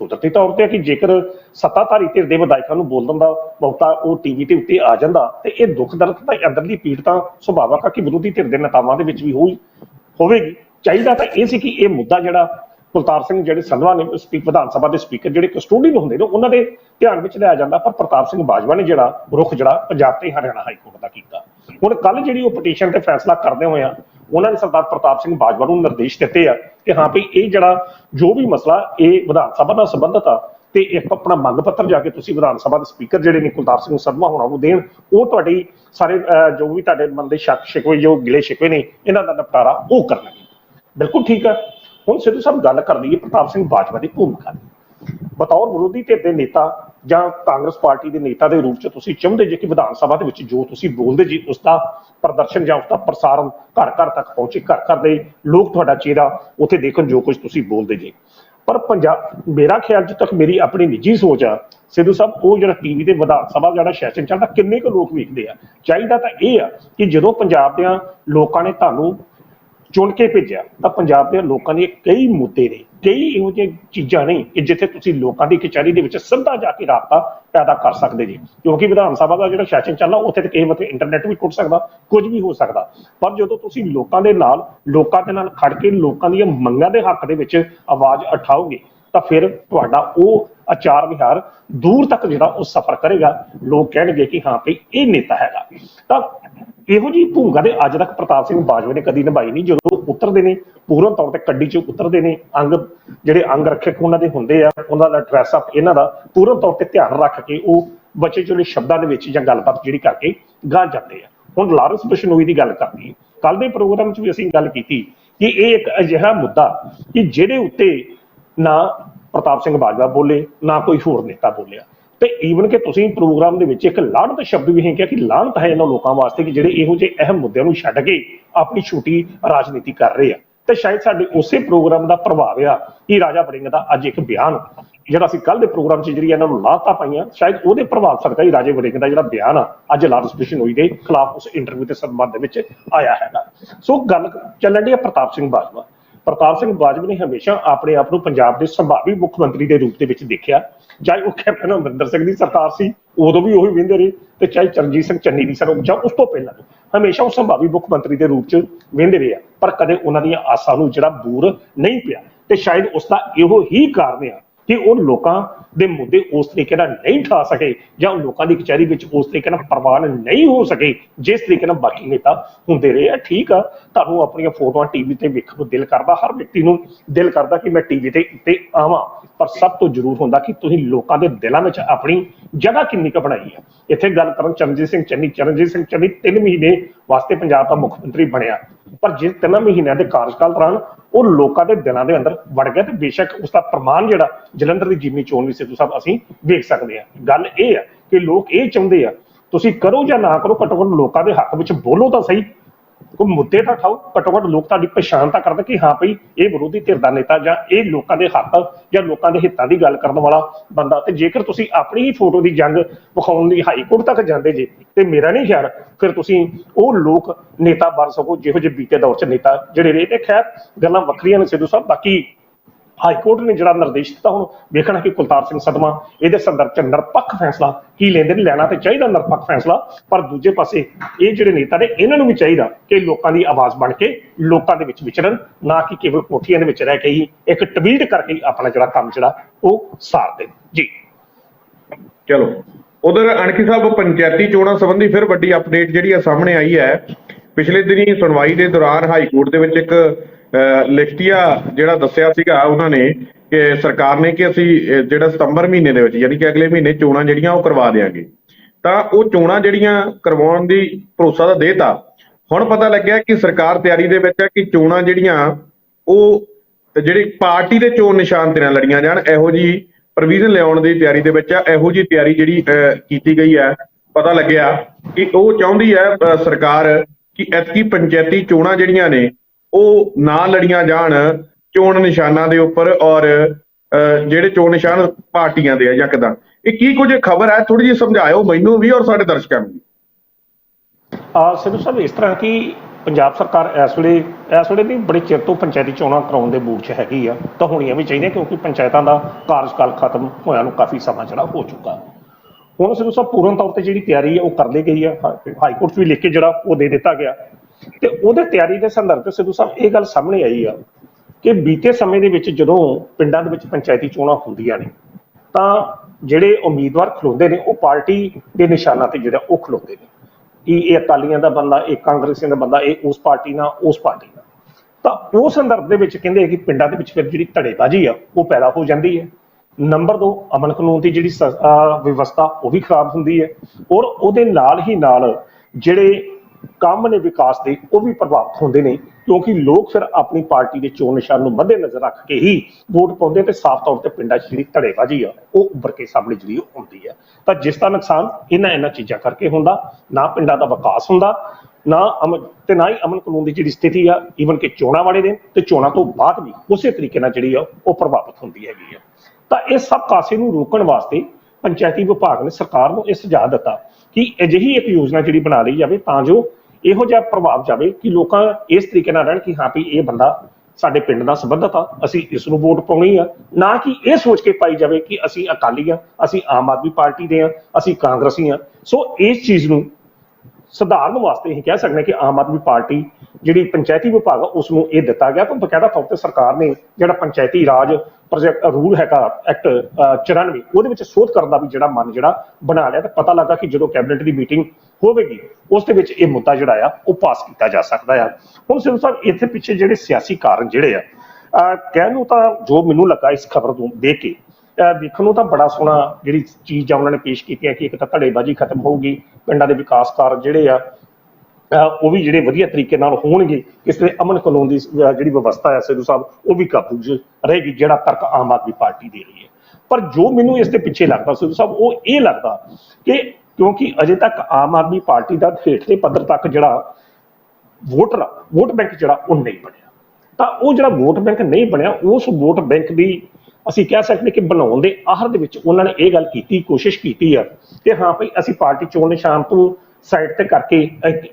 ਕੁਦਰਤੀ ਤੌਰ ਤੇ ਕਿ ਜੇਕਰ ਸੱਤਾਧਾਰੀ ਧਿਰ ਦੇ ਵਿਧਾਇਕਾਂ ਨੂੰ ਬੋਲਣ ਦਾ ਮੌਕਾ ਉਹ ਟੀਵੀ ਤੇ ਉੱਤੇ ਆ ਜਾਂਦਾ, ਤੇ ਇਹ ਦੁੱਖ ਦਰਦ ਤਾਂ ਅੰਦਰਲੀ ਪੀੜ ਤਾਂ ਸੁਭਾਵਕ ਆ ਕਿ ਵਿਰੋਧੀ ਧਿਰ ਦੇ ਨੇਤਾਵਾਂ ਦੇ ਵਿੱਚ ਵੀ ਹੋਈ ਹੋਵੇਗੀ। ਚਾਹੀਦਾ ਤਾਂ ਇਹ ਸੀ ਕਿ ਇਹ ਮੁੱਦਾ ਜਿਹੜਾ ਕੁਲਤਾਰ ਸਿੰਘ ਜਿਹੜੇ ਸੰਧਵਾ ਨੇ ਸਪੀਕ ਵਿਧਾਨ ਸਭਾ ਦੇ ਸਪੀਕਰ ਜਿਹੜੇ ਕਸਟੋਡੀਅਨ ਹੁੰਦੇ ਨੇ, ਉਹਨਾਂ ਦੇ ਧਿਆਨ ਵਿੱਚ ਲਿਆ ਜਾਂਦਾ, ਪਰ ਪ੍ਰਤਾਪ ਸਿੰਘ ਬਾਜਵਾ ਨੇ ਜਿਹੜਾ ਰੁਖ ਜਿਹੜਾ ਪੰਜਾਬ ਤੇ ਹਰਿਆਣਾ ਹਾਈ ਕੋਰਟ ਦਾ ਕੀਤਾ। ਹੁਣ ਕੱਲ ਜਿਹੜੀ ਉਹ ਪਟੀਸ਼ਨ ਤੇ ਫੈਸਲਾ ਕਰਦੇ ਹੋਏ ਆ ਉਹਨਾਂ ਨੇ ਸਰਦਾਰ ਪ੍ਰਤਾਪ ਸਿੰਘ ਬਾਜਵਾ ਨੂੰ ਨਿਰਦੇਸ਼ ਦਿੱਤੇ ਆ ਕਿ ਹਾਂ ਵੀ ਇਹ ਜਿਹੜਾ ਜੋ ਵੀ ਮਸਲਾ ਇਹ ਵਿਧਾਨ ਸਭਾ ਨਾਲ ਸੰਬੰਧਿਤ ਆ ਤੇ ਇੱਕ ਆਪਣਾ ਮੰਗ ਪੱਤਰ ਜਾ ਕੇ ਤੁਸੀਂ ਵਿਧਾਨ ਸਭਾ ਦੇ ਸਪੀਕਰ ਜਿਹੜੇ ਨੇ ਕੁਲਤਾਰ ਸਿੰਘ ਸੰਧਵਾ ਹੋਣਾ ਨੂੰ ਦੇਣ ਉਹ ਤੁਹਾਡੀ ਸਾਰੇ ਅਹ, ਜੋ ਵੀ ਤੁਹਾਡੇ ਮਨ ਦੇ ਸ਼ੱਕ ਸ਼ਿਕਵੇ ਜੋ ਗਿਲੇ ਸ਼ਿਕਵੇ ਨੇ ਇਹਨਾਂ ਦਾ ਨਿਪਟਾਰਾ ਉਹ ਕਰਨਗੇ ਬਿਲਕੁਲ ਠੀਕ ਆ। ਹੁਣ ਸਿੱਧੂ ਸਾਹਿਬ ਗੱਲ ਕਰ ਲਈਏ ਪ੍ਰਤਾਪ ਸਿੰਘ ਬਾਜਵਾ ਦੀ ਭੂਮਿਕਾ ਦੀ। ਬਤੌਰ ਵਿਰੋਧੀ ਧਿਰ ਦੇ ਨੇਤਾ ਜਾਂ ਕਾਂਗਰਸ ਪਾਰਟੀ ਦੇ ਨੇਤਾ ਦੇ ਰੂਪ ਚ ਤੁਸੀਂ ਚਾਹੁੰਦੇ ਜੇ ਕਿ ਵਿਧਾਨ ਸਭਾ ਦੇ ਵਿੱਚ ਜੋ ਤੁਸੀਂ ਬੋਲਦੇ ਜੀ, ਉਸ ਦਾ ਪ੍ਰਦਰਸ਼ਨ ਜਾਂ ਉਸ ਦਾ ਪ੍ਰਸਾਰਣ ਘਰ ਘਰ ਤੱਕ ਪਹੁੰਚੇ, ਘਰ ਘਰ ਦੇ ਲੋਕ ਤੁਹਾਡਾ ਚਿਹਰਾ ਉੱਥੇ ਦੇਖਣ ਜੋ ਕੁਝ ਤੁਸੀਂ ਬੋਲਦੇ ਜੀ। ਪਰ ਪੰਜਾਬ ਮੇਰਾ ਖਿਆਲ ਜਿੱਥੇ ਤੱਕ ਮੇਰੀ ਆਪਣੀ ਨਿੱਜੀ ਸੋਚ ਆ, ਸਿੱਧੂ ਸਾਹਿਬ, ਉਹ ਜਿਹੜਾ ਟੀਵੀ ਤੇ ਵਿਧਾਨ ਸਭਾ ਜਿਹੜਾ ਸੈਸ਼ਨ ਚੱਲਦਾ, ਕਿੰਨੇ ਕੁ ਲੋਕ ਵੇਖਦੇ ਆ? ਚਾਹੀਦਾ ਤਾਂ ਇਹ ਆ ਕਿ ਜਦੋਂ ਪੰਜਾਬ ਦੇ ਲੋਕਾਂ ਨੇ ਤੁਹਾਨੂੰ ਚੁਣ ਕੇ ਭੇਜਿਆ, ਤਾਂ ਪੰਜਾਬ ਦੇ ਲੋਕਾਂ ਦੇ ਕਈ ਮੁੱਦੇ ਨੇ। ਕਈ ਇਹੋ ਜਿਹੇ ਚੀਜ਼ਾਂ ਨੇ ਕਿ ਜਿੱਥੇ ਤੁਸੀਂ ਲੋਕਾਂ ਦੀ ਕਚਹਿਰੀ ਦੇ ਵਿੱਚ ਸਿੱਧਾ ਜਾ ਕੇ ਰਾਬਤਾ ਪੈਦਾ ਕਰ ਸਕਦੇ ਜੀ। ਕਿਉਂਕਿ ਵਿਧਾਨ ਸਭਾ ਦਾ ਜਿਹੜਾ ਸੈਸ਼ਨ ਚੱਲਣਾ ਉੱਥੇ ਤੇ ਕਿਸੇ ਵਕਤ ਇੰਟਰਨੈਟ ਵੀ ਟੁੱਟ ਸਕਦਾ, ਕੁਝ ਵੀ ਹੋ ਸਕਦਾ। ਪਰ ਜਦੋਂ ਤੁਸੀਂ ਲੋਕਾਂ ਦੇ ਨਾਲ, ਲੋਕਾਂ ਦੇ ਨਾਲ ਖੜ ਕੇ ਲੋਕਾਂ ਦੀਆਂ ਮੰਗਾਂ ਦੇ ਹੱਕ ਦੇ ਵਿੱਚ ਆਵਾਜ਼ ਉਠਾਓਗੇ, ਤਾਂ ਫਿਰ ਤੁਹਾਡਾ ਉਹ ਆਚਾਰ ਵਿਹਾਰ ਦੂਰ ਤੱਕ ਜਿਹੜਾ ਉਹ ਸਫ਼ਰ ਕਰੇਗਾ, ਲੋਕ ਕਹਿਣਗੇ ਕਿ ਹਾਂ ਭਈ ਇਹ ਨੇਤਾ ਹੈਗਾ। ਤਾਂ ਇਹੋ ਜੀ ਭੂਮਿਕਾ ਦੇ ਅੱਜ ਤੱਕ ਪ੍ਰਤਾਪ ਸਿੰਘ ਬਾਜਵਾ ਨੇ ਕਦੀ ਨਿਭਾਈ ਨਹੀਂ, ਜਦੋਂ ਉਤਰਦੇ ਨੇ, ਪੂਰਨ ਤੌਰ ਤੇ ਕੱਡੀ 'ਚ ਉਤਰਦੇ ਨੇ, ਅੰਗ ਜਿਹੜੇ ਅੰਗ ਰੱਖਿਅਕ ਉਹਨਾਂ ਦੇ ਹੁੰਦੇ ਆ, ਉਹਨਾਂ ਦਾ ਡਰੈਸ ਅਪ ਇਹਨਾਂ ਦਾ ਪੂਰਨ ਤੌਰ ਤੇ ਧਿਆਨ ਰੱਖ ਕੇ ਉਹ ਬਚੇ ਚੁਲੇ ਸ਼ਬਦਾਂ ਦੇ ਵਿੱਚ ਜਾਂ ਗੱਲਬਾਤ ਜਿਹੜੀ ਕਰਕੇ ਗਾਹ ਜਾਂਦੇ ਆ। ਹੁਣ ਲਾਰੈਂਸ ਬਿਸ਼ਨੋਈ ਦੀ ਗੱਲ ਕਰਦੀ ਕੱਲ ਦੇ ਪ੍ਰੋਗਰਾਮ 'ਚ ਵੀ ਅਸੀਂ ਗੱਲ ਕੀਤੀ ਕਿ ਇਹ ਇੱਕ ਅਜਿਹਾ ਮੁੱਦਾ ਕਿ ਜਿਹਦੇ ਉੱਤੇ ਨਾ ਪ੍ਰਤਾਪ ਸਿੰਘ ਬਾਜਵਾ ਬੋਲੇ, ਨਾ ਕੋਈ ਹੋਰ ਨੇਤਾ ਬੋਲਿਆ। ਤੇ ਈਵਨ ਕਿ ਤੁਸੀਂ ਪ੍ਰੋਗਰਾਮ ਦੇ ਵਿੱਚ ਇੱਕ ਲਾਹਨਤ ਸ਼ਬਦ ਵੀ ਹੈ ਕਿਹਾ ਕਿ ਲਾਹਨਤ ਹੈ ਇਹਨਾਂ ਲੋਕਾਂ ਵਾਸਤੇ ਕਿ ਜਿਹੜੇ ਇਹੋ ਜਿਹੇ ਅਹਿਮ ਮੁੱਦਿਆਂ ਨੂੰ ਛੱਡ ਕੇ ਆਪਣੀ ਛੋਟੀ ਰਾਜਨੀਤੀ ਕਰ ਰਹੇ ਆ। ਤੇ ਸ਼ਾਇਦ ਸਾਡੇ ਉਸੇ ਪ੍ਰੋਗਰਾਮ ਦਾ ਪ੍ਰਭਾਵ ਆ ਕਿ ਰਾਜਾ ਵੜਿੰਗ ਦਾ ਅੱਜ ਇੱਕ ਬਿਆਨ, ਜਿਹੜਾ ਅਸੀਂ ਕੱਲ ਦੇ ਪ੍ਰੋਗਰਾਮ 'ਚ ਜਿਹੜੀ ਇਹਨਾਂ ਨੂੰ ਲਾਹਤਾ ਪਾਈਆਂ, ਸ਼ਾਇਦ ਉਹਦੇ ਪ੍ਰਭਾਵ ਸਦਕਾ ਹੀ ਰਾਜੇ ਵੜਿੰਗ ਦਾ ਜਿਹੜਾ ਬਿਆਨ ਆ, ਅੱਜ ਲਾਰੈਂਸ ਹੋਈ ਦੇ ਖਿਲਾਫ ਉਸ ਇੰਟਰਵਿਊ ਦੇ ਸੰਬੰਧ ਦੇ ਵਿੱਚ ਆਇਆ ਹੈਗਾ। ਸੋ ਗੱਲ ਚੱਲਣ ਦੀ ਪ੍ਰਤਾਪ ਸਿੰਘ ਬਾਜਵਾ। ਪ੍ਰਤਾਪ ਸਿੰਘ ਬਾਜਵਾ ਨੇ ਹਮੇਸ਼ਾ ਆਪਣੇ ਆਪ ਨੂੰ ਪੰਜਾਬ ਦੇ ਸੰਭਾਵੀ ਮੁੱਖ ਮੰਤਰੀ ਦੇ ਰੂਪ ਦੇ ਵਿੱਚ ਦੇਖਿਆ। ਚਾਹੇ ਉਹ ਕੈਪਟਨ ਅਮਰਿੰਦਰ ਸਿੰਘ ਦੀ ਸਰਕਾਰ ਸੀ, ਉਦੋਂ ਵੀ ਉਹੀ ਵਿੰਦੇ ਰਹੇ ਤੇ ਚਾਹੇ ਚਰਨਜੀਤ ਸਿੰਘ ਚੰਨੀ ਦੀ ਸਰਕਾਰ ਜਾਂ ਉਸ ਤੋਂ ਪਹਿਲਾਂ ਹਮੇਸ਼ਾ ਉਹ ਸੰਭਾਵੀ ਮੁੱਖ ਮੰਤਰੀ ਦੇ ਰੂਪ 'ਚ ਵਿੰਦੇ ਰਹੇ ਆ, ਪਰ ਕਦੇ ਉਹਨਾਂ ਦੀਆਂ ਆਸਾਂ ਨੂੰ ਜਿਹੜਾ ਬੂਰ ਨਹੀਂ ਪਿਆ। ਤੇ ਸ਼ਾਇਦ ਉਸ ਦਾ ਇਹੋ ਹੀ ਕਾਰਨ ਆ ਕਿ ਉਹ ਲੋਕਾਂ ਦੇ ਮੁੱਦੇ ਉਸ ਤਰੀਕੇ ਨਾਲ ਨਹੀਂ ਠਾ ਸਕੇ ਜਾਂ ਉਹ ਲੋਕਾਂ ਦੀ ਕਚਹਿਰੀ ਵਿੱਚ ਉਸ ਤਰੀਕੇ ਨਾਲ ਪ੍ਰਵਾਨ ਨਹੀਂ ਹੋ ਸਕੇ, ਜਿਸ ਤਰੀਕੇ ਨਾਲ ਬਾਕੀ ਨੇਤਾ ਹੁੰਦੇ ਰਹੇ ਆ। ਠੀਕ ਆ, ਤੁਹਾਨੂੰ ਆਪਣੀਆਂ ਫੋਟੋਆਂ ਟੀਵੀ ਤੇ ਵੇਖਣ ਨੂੰ ਦਿਲ ਕਰਦਾ, ਹਰ ਵਿਅਕਤੀ ਨੂੰ ਦਿਲ ਕਰਦਾ ਕਿ ਮੈਂ ਟੀਵੀ ਤੇ ਉੱਤੇ ਆਵਾਂ। ਪਰ ਸਭ ਤੋਂ ਜ਼ਰੂਰ ਹੁੰਦਾ ਕਿ ਤੁਸੀਂ ਲੋਕਾਂ ਦੇ ਦਿਲਾਂ ਵਿੱਚ ਆਪਣੀ ਜਗ੍ਹਾ ਕਿੰਨੀ ਕੁ ਬਣਾਈ ਹੈ ਇੱਥੇ ਗੱਲ ਕਰਨ ਚਰਨਜੀਤ ਸਿੰਘ ਚੰਨੀ, ਚਰਨਜੀਤ ਸਿੰਘ ਚੰਨੀ 3 ਮਹੀਨੇ ਵਾਸਤੇ ਪੰਜਾਬ ਦਾ ਮੁੱਖ ਮੰਤਰੀ ਬਣਿਆ। ਪਰ ਜੇ ਤਿੰਨਾਂ ਮਹੀਨਿਆਂ ਦੇ ਕਾਰਜਕਾਲ ਦੌਰਾਨ ਉਹ ਲੋਕਾਂ ਦੇ ਦਿਲਾਂ ਦੇ ਅੰਦਰ ਵੜ ਗਿਆ ਤੇ ਬੇਸ਼ੱਕ ਉਸ ਦਾ ਪ੍ਰਮਾਣ ਜਿਹੜਾ ਜਲੰਧਰ ਦੀ ਜਿਮਨੀ ਚੋਣ ਵੀ ਸਿੱਧੂ ਸਾਹਿਬ ਅਸੀਂ ਵੇਖ ਸਕਦੇ ਹਾਂ। ਗੱਲ ਇਹ ਹੈ ਕਿ ਲੋਕ ਇਹ ਚਾਹੁੰਦੇ ਆ, ਤੁਸੀਂ ਕਰੋ ਜਾਂ ਨਾ ਕਰੋ, ਘੱਟੋ ਘੱਟ ਲੋਕਾਂ ਦੇ ਹੱਕ ਵਿੱਚ ਬੋਲੋ ਤਾਂ ਸਹੀ। ਕੋਈ ਮੁੱਦੇ ਤਾਂ ਠਾਓ ਘੱਟੋ ਘੱਟ ਲੋਕ ਤੁਹਾਡੀ ਪਛਾਣ ਤਾਂ ਕਰਦੇ ਕਿ ਹਾਂ ਭਈ ਇਹ ਵਿਰੋਧੀ ਧਿਰ ਦਾ ਨੇਤਾ ਜਾਂ ਇਹ ਲੋਕਾਂ ਦੇ ਹੱਕ ਜਾਂ ਲੋਕਾਂ ਦੇ ਹਿੱਤਾਂ ਦੀ ਗੱਲ ਕਰਨ ਵਾਲਾ ਬੰਦਾ। ਤੇ ਜੇਕਰ ਤੁਸੀਂ ਆਪਣੀ ਹੀ ਫੋਟੋ ਦੀ ਜੰਗ ਵਿਖਾਉਣ ਲਈ ਹਾਈ ਕੋਰਟ ਤੱਕ ਜਾਂਦੇ ਜੇ, ਤੇ ਮੇਰਾ ਨਹੀਂ ਖਿਆਲ, ਫਿਰ ਤੁਸੀਂ ਉਹ ਲੋਕ ਨੇਤਾ ਬਣ ਸਕੋ, ਜਿਹੋ ਜਿਹੇ ਬੀਤੇ ਦੌਰ 'ਚ ਨੇਤਾ ਜਿਹੜੇ ਰਹੇ। ਤੇ ਖੈਰ, ਗੱਲਾਂ ਵੱਖਰੀਆਂ ਨੇ ਸਿੱਧੂ ਸਾਹਿਬ, ਬਾਕੀ ਹਾਈ ਕੋਰਟ ਨੇ ਜਿਹੜਾ ਨਿਰਦੇਸ਼ ਦਿੱਤਾ ਹੁਣ, ਵੇਖਣਾ ਕਿ ਕੁਲਤਾਰ ਸਿੰਘ ਸਦਮਾ ਇਹਦੇ ਸੰਦਰਭ ਚ ਨਿਰਪੱਖ ਫੈਸਲਾ ਕੀ ਲੈਂਦੇ ਨੇ, ਲੈਣਾ ਤੇ ਚਾਹੀਦਾ ਨਿਰਪੱਖ ਫੈਸਲਾ, ਪਰ ਦੂਜੇ ਪਾਸੇ ਇਹ ਜਿਹੜੇ ਨੇਤਾ ਨੇ, ਇਹਨਾਂ ਨੂੰ ਵੀ ਚਾਹੀਦਾ ਕਿ ਲੋਕਾਂ ਦੀ ਆਵਾਜ਼ ਬਣ ਕੇ ਲੋਕਾਂ ਦੇ ਵਿੱਚ ਵਿਚਰਨ, ਨਾ ਕਿ ਕੇਵਲ ਕੋਠੀਆਂ ਦੇ ਵਿੱਚ ਰਹਿ ਕੇ ਹੀ ਇੱਕ ਟਵੀਟ ਕਰਕੇ ਆਪਣਾ ਜਿਹੜਾ ਕੰਮ ਜਿਹੜਾ ਉਹ ਸਾਰ ਦੇਣ। ਜੀ। ਚਲੋ, ਉਧਰ ਅਣਖੀ ਸਾਹਿਬ ਪੰਚਾਇਤੀ ਚੋਣਾਂ ਸੰਬੰਧੀ ਫਿਰ ਵੱਡੀ ਅਪਡੇਟ ਜਿਹੜੀ ਆ ਸਾਹਮਣੇ ਆਈ ਹੈ। ਪਿਛਲੇ ਦਿਨੀ ਸੁਣਵਾਈ ਦੇ ਦੌਰਾਨ ਹਾਈ ਕੋਰਟ ਦੇ ਵਿੱਚ ਇੱਕ ਲਿਖਤੀਆ ਜਿਹੜਾ ਦੱਸਿਆ ਸੀਗਾ ਉਹਨਾਂ ਨੇ ਕਿ ਸਰਕਾਰ ਨੇ ਕਿ ਅਸੀਂ ਜਿਹੜਾ ਸਤੰਬਰ ਮਹੀਨੇ ਦੇ ਵਿੱਚ ਯਾਨੀ ਕਿ ਅਗਲੇ ਮਹੀਨੇ ਚੋਣਾਂ ਜਿਹੜੀਆਂ ਉਹ ਕਰਵਾ ਦੇਾਂਗੇ ਤਾਂ ਉਹ ਚੋਣਾਂ ਜਿਹੜੀਆਂ ਕਰਵਾਉਣ ਦੀ ਭਰੋਸਾ ਤਾਂ ਦੇਤਾ। ਹੁਣ ਪਤਾ ਲੱਗਿਆ ਕਿ ਸਰਕਾਰ ਤਿਆਰੀ ਦੇ ਵਿੱਚ ਹੈ ਕਿ ਚੋਣਾਂ ਜਿਹੜੀਆਂ ਉਹ ਜਿਹੜੀ ਪਾਰਟੀ ਦੇ ਚੋਣ ਨਿਸ਼ਾਨ ਤੇ ਨਾਲ ਲੜੀਆਂ ਜਾਣ ਇਹੋ ਜੀ ਪ੍ਰੋਵੀਜ਼ਨ ਲਿਆਉਣ ਦੀ ਤਿਆਰੀ ਦੇ ਵਿੱਚ ਆ ਇਹੋ ਜੀ ਤਿਆਰੀ ਜਿਹੜੀ ਅਹ, ਕੀਤੀ ਗਈ ਹੈ। ਪਤਾ ਲੱਗਿਆ ਕਿ ਉਹ ਚਾਹੁੰਦੀ ਹੈ ਸਰਕਾਰ ਕਿ ਐਤਕੀ ਪੰਚਾਇਤੀ ਚੋਣਾਂ ਜਿਹੜੀਆਂ ਨੇ ਉਹ ਨਾ ਲੜੀਆਂ ਜਾਣ ਚੋਣ ਨਿਸ਼ਾਨਾਂ ਦੇ ਉੱਪਰ ਔਰ ਜਿਹੜੇ ਚੋਣ ਨਿਸ਼ਾਨ ਪਾਰਟੀਆਂ ਦੇ ਆ ਜਾਂ ਇਹ ਕੀ ਕੁਝ ਖਬਰ ਹੈ? ਥੋੜੀ ਜਿਹੀ ਸਮਝਾਇਓ ਮੈਨੂੰ ਵੀ ਔਰ ਸਾਡੇ ਦਰਸ਼ਕਾਂ ਨੂੰ ਆ ਸਿੱਧੂ ਸਾਹਿਬ, ਇਸ ਤਰ੍ਹਾਂ ਕਿ ਪੰਜਾਬ ਸਰਕਾਰ ਇਸ ਵੇਲੇ ਇਸ ਵੇਲੇ ਵੀ ਬੜੇ ਚਿਰ ਤੋਂ ਪੰਚਾਇਤੀ ਚੋਣਾਂ ਕਰਾਉਣ ਦੇ ਮੂਡ 'ਚ ਹੈਗੀ ਆ। ਤਾਂ ਹੋਣੀਆਂ ਵੀ ਚਾਹੀਦੀਆਂ ਕਿਉਂਕਿ ਪੰਚਾਇਤਾਂ ਦਾ ਕਾਰਜਕਾਲ ਖਤਮ ਹੋਇਆ ਨੂੰ ਕਾਫੀ ਸਮਾਂ ਜਿਹੜਾ ਹੋ ਚੁੱਕਾ। ਹੁਣ ਸਿੱਧੂ ਸਾਹਿਬ, ਪੂਰਨ ਤੌਰ ਤੇ ਜਿਹੜੀ ਤਿਆਰੀ ਹੈ ਉਹ ਕਰ ਲਈ ਗਈ ਆ। ਹਾਈ ਕੋਰਟ 'ਚ ਵੀ ਲਿਖ ਕੇ ਜਿਹੜਾ ਉਹ ਦੇ ਦਿੱਤਾ ਗਿਆ। ਤੇ ਉਹਦੇ ਤਿਆਰੀ ਦੇ ਸੰਦਰਭ 'ਚ ਸਿੱਧੂ ਸਾਹਿਬ ਇਹ ਗੱਲ ਸਾਹਮਣੇ ਆਈ ਆ ਕਿ ਬੀਤੇ ਸਮੇਂ ਦੇ ਵਿੱਚ ਜਦੋਂ ਪਿੰਡਾਂ ਦੇ ਵਿੱਚ ਪੰਚਾਇਤੀ ਚੋਣਾਂ ਹੁੰਦੀਆਂ ਨੇ, ਤਾਂ ਜਿਹੜੇ ਉਮੀਦਵਾਰ ਖਲੋਂਦੇ ਨੇ, ਉਹ ਪਾਰਟੀ ਦੇ ਨਿਸ਼ਾਨਾਂ ਤੇ ਜਿਹੜਾ ਉਹ ਖਲੋਂਦੇ ਨੇ। ਕਿ ਇਹ ਅਕਾਲੀਆਂ ਦਾ ਬੰਦਾ, ਇਹ ਕਾਂਗਰਸੀਆਂ ਦਾ ਬੰਦਾ, ਇਹ ਉਸ ਪਾਰਟੀ ਨਾਲ, ਉਸ ਪਾਰਟੀ ਨਾਲ। ਤਾਂ ਉਸ ਸੰਦਰਭ ਦੇ ਵਿੱਚ ਕਹਿੰਦੇ ਕਿ ਪਿੰਡਾਂ ਦੇ ਵਿੱਚ ਫਿਰ ਜਿਹੜੀ ਧੜੇਬਾਜ਼ੀ ਆ, ਉਹ ਪੈਦਾ ਹੋ ਜਾਂਦੀ ਹੈ। ਨੰਬਰ 2 ਅਮਨ ਕਾਨੂੰਨ ਦੀ ਜਿਹੜੀ ਸ- ਵਿਵਸਥਾ, ਉਹ ਵੀ ਖਰਾਬ ਹੁੰਦੀ ਹੈ। ਔਰ ਉਹਦੇ ਨਾਲ ਹੀ ਨਾਲ ਜਿਹੜੇ ਕੰਮ ਨੇ ਵਿਕਾਸ ਦੇ ਉਹ ਵੀ ਪ੍ਰਭਾਵਿਤ ਹੁੰਦੇ ਨੇ, ਕਿਉਂਕਿ ਲੋਕ ਫਿਰ ਆਪਣੀ ਪਾਰਟੀ ਦੇ ਚੋਣ ਨਿਸ਼ਾਨ ਨੂੰ ਮੱਦੇ ਨਜ਼ਰ ਰੱਖ ਕੇ ਹੀ ਵੋਟ ਪਾਉਂਦੇ ਤੇ ਸਾਫ਼ ਤੌਰ ਤੇ ਪਿੰਡਾਂ 'ਚ ਜਿਹੜੀ ਧੜੇਬਾਜ਼ੀ ਆ, ਉਹ ਉੱਭਰ ਕੇ ਸਾਹਮਣੇ ਜਿਹੜੀ ਉਹ ਹੈ ਤਾਂ ਜਿਸ ਦਾ ਨੁਕਸਾਨ ਇਹਨਾਂ ਇਹਨਾਂ ਚੀਜ਼ਾਂ ਕਰਕੇ ਹੁੰਦਾ, ਨਾ ਪਿੰਡਾਂ ਦਾ ਵਿਕਾਸ ਹੁੰਦਾ, ਨਾ ਅਮਨ ਤੇ ਨਾ ਹੀ ਅਮਨ ਕਾਨੂੰਨ ਦੀ ਜਿਹੜੀ ਸਥਿਤੀ ਆ ਈਵਨ ਕਿ ਚੋਣਾਂ ਵਾਲੇ ਦਿਨ ਤੇ ਚੋਣਾਂ ਤੋਂ ਬਾਅਦ ਵੀ ਉਸੇ ਤਰੀਕੇ ਨਾਲ ਜਿਹੜੀ ਆ, ਉਹ ਪ੍ਰਭਾਵਿਤ ਹੁੰਦੀ ਹੈਗੀ ਆ। ਤਾਂ ਇਹ ਸਭ ਕਾਸੇ ਨੂੰ ਰੋਕਣ ਵਾਸਤੇ ਪੰਚਾਇਤੀ ਵਿਭਾਗ ਨੇ ਸਰਕਾਰ ਨੂੰ ਇਹ ਸੁਝਾਅ ਦਿੱਤਾ ਕਿ ਅਜਿਹੀ ਇੱਕ ਯੋਜਨਾ ਜਿਹੜੀ ਬਣਾ ਲਈ ਜਾਵੇ ਤਾਂ ਜੋ ਇਹੋ ਜਿਹਾ ਪ੍ਰਭਾਵ ਜਾਵੇ ਕਿ ਲੋਕਾਂ ਇਸ ਤਰੀਕੇ ਨਾਲ ਰਹਿਣ ਕਿ ਹਾਂ ਵੀ ਇਹ ਬੰਦਾ ਸਾਡੇ ਪਿੰਡ ਨਾਲ ਸੰਬੰਧਤ ਆ, ਅਸੀਂ ਇਸ ਨੂੰ ਵੋਟ ਪਾਉਣੀ ਆ। ਨਾ ਕਿ ਇਹ ਸੋਚ ਕੇ ਪਾਈ ਜਾਵੇ ਕਿ ਅਸੀਂ ਅਕਾਲੀ ਆ, ਅਸੀਂ ਆਮ ਆਦਮੀ ਪਾਰਟੀ ਦੇ ਆ, ਅਸੀਂ ਕਾਂਗਰਸੀ ਆ। ਸੋ ਇਸ ਚੀਜ਼ ਨੂੰ ਸੁਧਾਰਨ ਵਾਸਤੇ ਅਸੀਂ ਕਹਿ ਸਕਦੇ ਹਾਂ ਕਿ ਆਮ ਆਦਮੀ ਪਾਰਟੀ ਜਿਹੜੀ ਪੰਚਾਇਤੀ ਵਿਭਾਗ ਆ ਉਸ ਨੂੰ ਇਹ ਦਿੱਤਾ ਗਿਆ ਤਾਂ ਬਕਾਇਦਾ ਤੌਰ ਤੇ ਸਰਕਾਰ ਨੇ ਜਿਹੜਾ ਪੰਚਾਇਤੀ ਰਾਜ ਪ੍ਰੋਜੈਕਟ ਰੂਲ ਹੈਗਾ ਐਕਟ 94 ਉਹਦੇ ਵਿੱਚ ਸੋਧ ਕਰਨ ਦਾ ਵੀ ਜਿਹੜਾ ਮਨ ਜਿਹੜਾ ਬਣਾ ਲਿਆ ਤੇ ਪਤਾ ਲੱਗਾ ਕਿ ਜਦੋਂ ਕੈਬਨਿਟ ਦੀ ਮੀਟਿੰਗ ਹੋਵੇਗੀ, ਉਸ ਦੇ ਵਿੱਚ ਇਹ ਮੁੱਦਾ ਜਿਹੜਾ ਆ, ਉਹ ਪਾਸ ਕੀਤਾ ਜਾ ਸਕਦਾ ਆ। ਹੁਣ ਸਿਰ ਸਾਹਿਬ, ਇੱਥੇ ਪਿੱਛੇ ਜਿਹੜੇ ਸਿਆਸੀ ਕਾਰਨ ਜਿਹੜੇ ਆ ਅਹ ਕਹਿਣ ਨੂੰ ਤਾਂ ਜੋ ਮੈਨੂੰ ਲੱਗਾ ਇਸ ਖਬਰ ਤੋਂ ਦੇਖ ਕੇ ਵੇਖਣ ਨੂੰ ਤਾਂ ਬੜਾ ਸੋਹਣਾ ਜਿਹੜੀ ਚੀਜ਼ ਆ ਉਹਨਾਂ ਨੇ ਪੇਸ਼ ਕੀਤੀ ਹੈ ਕਿ ਇੱਕ ਤਾਂ ਧੜੇਬਾਜ਼ੀ ਖਤਮ ਹੋਊਗੀ ਪਿੰਡਾਂ ਦੇ ਵਿਕਾਸ ਕਾਰਜ ਜਿਹੜੇ ਆ ਉਹ ਵੀ ਜਿਹੜੇ ਵਧੀਆ ਤਰੀਕੇ ਨਾਲ ਹੋਣਗੇ ਇਸ ਲਈ ਅਮਨ ਕਾਨੂੰਨ ਦੀ ਜਿਹੜੀ ਵਿਵਸਥਾ ਹੈ ਸਿੱਧੂ ਸਾਹਿਬ ਉਹ ਵੀ ਕਾਬੂ 'ਚ ਰਹੇਗੀ ਜਿਹੜਾ ਤਰਕ ਆਮ ਆਦਮੀ ਪਾਰਟੀ ਦੇ ਰਹੀ ਹੈ। ਪਰ ਜੋ ਮੈਨੂੰ ਇਸ ਦੇ ਪਿੱਛੇ ਲੱਗਦਾ ਸਿੱਧੂ ਸਾਹਿਬ ਉਹ ਇਹ ਲੱਗਦਾ ਕਿ ਕਿਉਂਕਿ ਅਜੇ ਤੱਕ ਆਮ ਆਦਮੀ ਪਾਰਟੀ ਦਾ ਹੇਠਲੇ ਪੱਧਰ ਤੱਕ ਜਿਹੜਾ ਵੋਟਰ ਆ, ਵੋਟ ਬੈਂਕ ਜਿਹੜਾ ਉਹ ਨਹੀਂ ਬਣਿਆ। ਤਾਂ ਉਹ ਜਿਹੜਾ ਵੋਟ ਬੈਂਕ ਨਹੀਂ ਬਣਿਆ ਉਸ ਵੋਟ ਬੈਂਕ ਦੀ ਅਸੀਂ ਕਹਿ ਸਕਦੇ ਕਿ ਬਣਾਉਣ ਦੇ ਆਹਰ ਦੇ ਵਿੱਚ ਉਹਨਾਂ ਨੇ ਇਹ ਗੱਲ ਕੀਤੀ, ਕੋਸ਼ਿਸ਼ ਕੀਤੀ ਆ ਕਿ ਹਾਂ ਭਈ ਅਸੀਂ ਪਾਰਟੀ ਚੋਣ ਨਿਸ਼ਾਨ ਤੋਂ ਸਾਈਡ ਤੇ ਕਰਕੇ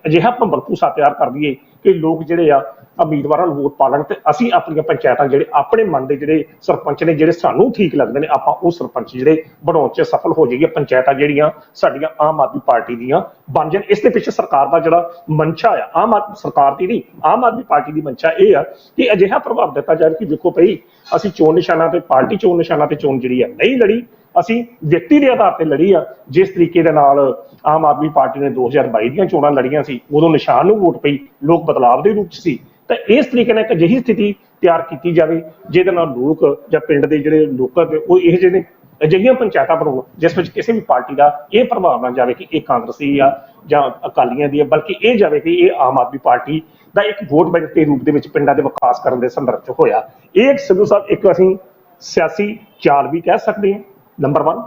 ਅਜਿਹਾ ਭੰਬਲ ਭੂਸਾ ਤਿਆਰ ਕਰ ਦਈਏ ਕਿ ਲੋਕ ਜਿਹੜੇ ਆ ਉਮੀਦਵਾਰਾਂ ਨੂੰ ਵੋਟ ਪਾ ਲੈਣ ਤੇ ਅਸੀਂ ਆਪਣੀਆਂ ਪੰਚਾਇਤਾਂ ਜਿਹੜੇ ਆਪਣੇ ਮਨ ਦੇ ਜਿਹੜੇ ਸਰਪੰਚ ਨੇ, ਜਿਹੜੇ ਸਾਨੂੰ ਠੀਕ ਲੱਗਦੇ ਨੇ, ਆਪਾਂ ਉਹ ਸਰਪੰਚ ਜਿਹੜੇ ਬਣਾਉਣ 'ਚ ਸਫਲ ਹੋ ਜਾਈਏ, ਪੰਚਾਇਤਾਂ ਜਿਹੜੀਆਂ ਸਾਡੀਆਂ ਆਮ ਆਦਮੀ ਪਾਰਟੀ ਦੀਆਂ ਬਣ ਜਾਣ। ਇਸ ਦੇ ਪਿੱਛੇ ਸਰਕਾਰ ਦਾ ਜਿਹੜਾ ਮਨਸ਼ਾ ਆ, ਆਮ ਆਦਮੀ ਸਰਕਾਰ ਦੀ ਨਹੀਂ, ਆਮ ਆਦਮੀ ਪਾਰਟੀ ਦੀ ਮਨਸ਼ਾ ਇਹ ਆ ਕਿ ਅਜਿਹਾ ਪ੍ਰਭਾਵ ਦਿੱਤਾ ਜਾਵੇ ਕਿ ਵੇਖੋ ਭਈ ਅਸੀਂ ਚੋਣ ਨਿਸ਼ਾਨਾਂ ਤੇ, ਪਾਰਟੀ ਚੋਣ ਨਿਸ਼ਾਨਾਂ ਤੇ ਚੋਣ ਜਿਹੜੀ ਆ ਨਹੀਂ ਲੜੀ, ਅਸੀਂ ਵਿਅਕਤੀ ਦੇ ਆਧਾਰ ਤੇ ਲੜੀ ਆ। ਜਿਸ ਤਰੀਕੇ ਦੇ ਨਾਲ ਆਮ ਆਦਮੀ ਪਾਰਟੀ ਨੇ 2022 ਦੀਆਂ ਚੋਣਾਂ ਲੜੀਆਂ ਸੀ, ਉਦੋਂ ਨਿਸ਼ਾਨ ਨੂੰ ਵੋਟ ਪਈ, ਲੋਕ ਬਦਲਾਵ ਦੇ ਰੂਪ 'ਚ ਸੀ। ਤਾਂ ਇਸ ਤਰੀਕੇ ਨਾਲ ਇੱਕ ਅਜਿਹੀ ਸਥਿਤੀ ਤਿਆਰ ਕੀਤੀ ਜਾਵੇ, ਜਿਹਦੇ ਨਾਲ ਲੋਕ ਜਾਂ ਪਿੰਡ ਦੇ ਜਿਹੜੇ ਲੋਕਾਂ ਦੇ ਉਹ ਇਹ ਜਿਹੇ ਅਜਿਹੀਆਂ ਪੰਚਾਇਤਾਂ ਬਣਾਉਣ, ਜਿਸ ਵਿੱਚ ਕਿਸੇ ਵੀ ਪਾਰਟੀ ਦਾ ਇਹ ਪ੍ਰਭਾਵ ਨਾ ਜਾਵੇ ਕਿ ਇਹ ਕਾਂਗਰਸੀ ਆ ਜਾਂ ਅਕਾਲੀਆਂ ਦੀ ਆ, ਬਲਕਿ ਇਹ ਜਾਵੇ ਕਿ ਇਹ ਆਮ ਆਦਮੀ ਪਾਰਟੀ ਦਾ ਇੱਕ ਵੋਟ ਬੈਂਕ ਦੇ ਰੂਪ ਦੇ ਵਿੱਚ ਪਿੰਡਾਂ ਦੇ ਵਿਕਾਸ ਕਰਨ ਦੇ ਸੰਦਰਭ 'ਚ ਹੋਇਆ। ਇਹ ਇੱਕ ਸਿੱਧੂ ਸਾਹਿਬ, ਇੱਕ ਅਸੀਂ ਸਿਆਸੀ ਚਾਲ ਵੀ ਕਹਿ ਸਕਦੇ ਹਾਂ ਨੰਬਰ 1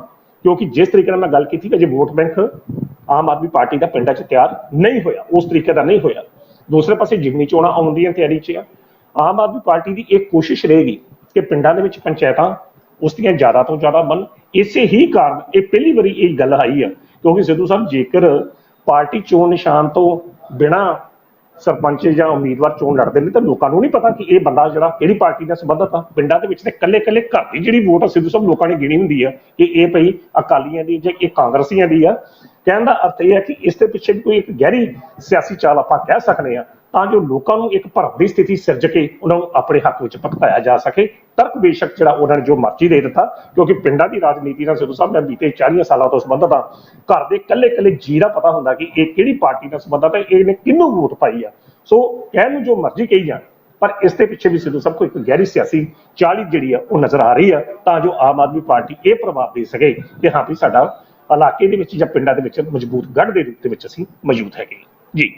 ਕਿਉਂਕਿ ਜਿਸ ਤਰੀਕੇ ਨਾਲ ਮੈਂ ਗੱਲ ਕੀਤੀ ਕਿ ਜੇ vote bank Aam Aadmi party ਦਾ ਪਿੰਡਾਂ 'ਚ ਤਿਆਰ ਨਹੀਂ ਹੋਇਆ, ਉਸ ਤਰੀਕੇ ਦਾ ਨਹੀਂ ਹੋਇਆ। ਦੂਸਰੇ ਪਾਸੇ ਜਿਮਨੀ ਚੋਣਾਂ ਆਉਣ ਦੀਆਂ ਤਿਆਰੀ 'ਚ ਆ। ਆਮ ਆਦਮੀ ਪਾਰਟੀ ਦੀ ਇੱਕ ਕੋਸ਼ਿਸ਼ ਰਹੇਗੀ ਕਿ ਪਿੰਡਾਂ ਦੇ ਵਿੱਚ ਪੰਚਾਇਤਾਂ ਉਸ ਦੀਆਂ ਜ਼ਿਆਦਾ ਤੋਂ ਜ਼ਿਆਦਾ ਬਣ ਇਸੇ ਹੀ ਕਾਰਨ ਇਹ ਪਹਿਲੀ ਵਾਰੀ ਇਹ ਗੱਲ ਆਈ ਆ, ਕਿਉਂਕਿ ਸਿੱਧੂ ਸਾਹਿਬ ਜੇਕਰ ਪਾਰਟੀ ਚੋਣ ਨਿਸ਼ਾਨ ਤੋਂ ਬਿਨਾ ਸਰਪੰਚ ਜਾਂ ਉਮੀਦਵਾਰ ਚੋਣ ਲੜਦੇ ਨੇ ਤਾਂ ਲੋਕਾਂ ਨੂੰ ਨਹੀਂ ਪਤਾ ਕਿ ਇਹ ਬੰਦਾ ਜਿਹੜਾ ਕਿਹੜੀ ਪਾਰਟੀ ਨਾਲ ਸੰਬੰਧਤ ਆ। ਪਿੰਡਾਂ ਦੇ ਵਿੱਚ ਤੇ ਕੱਲੇ ਕੱਲੇ ਘਰ ਦੀ ਜਿਹੜੀ ਵੋਟ ਆ, ਸਿੱਧੂ ਸਾਹਿਬ ਲੋਕਾਂ ਨੇ ਗਿਣੀ ਹੁੰਦੀ ਆ ਕਿ ਇਹ ਭਈ ਅਕਾਲੀਆਂ ਦੀ ਜਾਂ ਇਹ ਕਾਂਗਰਸੀਆਂ ਦੀ ਆ। ਕਹਿਣ ਦਾ ਅਰਥ ਇਹ ਹੈ ਕਿ ਇਸ ਦੇ ਪਿੱਛੇ ਵੀ ਕੋਈ ਇੱਕ ਗਹਿਰੀ ਸਿਆਸੀ ਚਾਲ ਆਪਾਂ ਕਹਿ ਸਕਦੇ ਆ ਤਾਂ ਜੋ ਲੋਕਾਂ ਨੂੰ ਇੱਕ ਭਰਮ ਦੀ ਸਥਿਤੀ ਸਿਰਜ ਕੇ ਉਹਨਾਂ ਨੂੰ ਆਪਣੇ ਹੱਕ ਵਿੱਚ ਭਗਤਾਇਆ ਜਾ ਸਕੇ। ਤਰਕ ਬੇਸ਼ੱਕ ਜਿਹੜਾ ਉਹਨਾਂ ਨੇ ਜੋ ਮਰਜ਼ੀ ਦੇ ਦਿੱਤਾ, ਕਿਉਂਕਿ ਪਿੰਡਾਂ ਦੀ ਰਾਜਨੀਤੀ ਨਾਲ ਸਿੱਧੂ ਸਾਹਿਬ ਮੈਂ ਬੀਤੇ 40 ਸਾਲਾਂ ਤੋਂ ਸੰਬੰਧਤ ਹਾਂ ਘਰ ਦੇ ਕੱਲੇ ਕੱਲੇ ਜੀਰਾ ਪਤਾ ਹੁੰਦਾ ਕਿ ਇਹ ਕਿਹੜੀ ਪਾਰਟੀ ਨਾਲ ਸੰਬੰਧਤ ਹੈ ਇਹਨੇ ਕਿਹਨੂੰ ਵੋਟ ਪਾਈ ਆ। ਸੋ ਕਹਿਣ ਨੂੰ ਜੋ ਮਰਜ਼ੀ ਕਹੀ ਜਾਣ, ਪਰ ਇਸ ਦੇ ਪਿੱਛੇ ਵੀ ਸਿੱਧੂ ਸਾਹਿਬ ਕੋਈ ਇੱਕ ਗਹਿਰੀ ਸਿਆਸੀ ਚਾਲੀ ਜਿਹੜੀ ਆ, ਉਹ ਨਜ਼ਰ ਆ ਰਹੀ ਆ, ਤਾਂ ਜੋ ਆਮ ਆਦਮੀ ਪਾਰਟੀ ਇਹ ਪ੍ਰਭਾਵ ਦੇ ਸਕੇ ਕਿ ਹਾਂ ਵੀ ਸਾਡਾ ਇਲਾਕੇ ਦੇ ਵਿੱਚ ਜਾਂ ਪਿੰਡਾਂ ਦੇ ਵਿੱਚ ਮਜ਼ਬੂਤ ਗੜ੍ਹ ਦੇ ਰੂਪ ਦੇ ਵਿੱਚ ਅਸੀਂ ਮੌਜੂਦ ਹੈਗੇ। ਜੀ।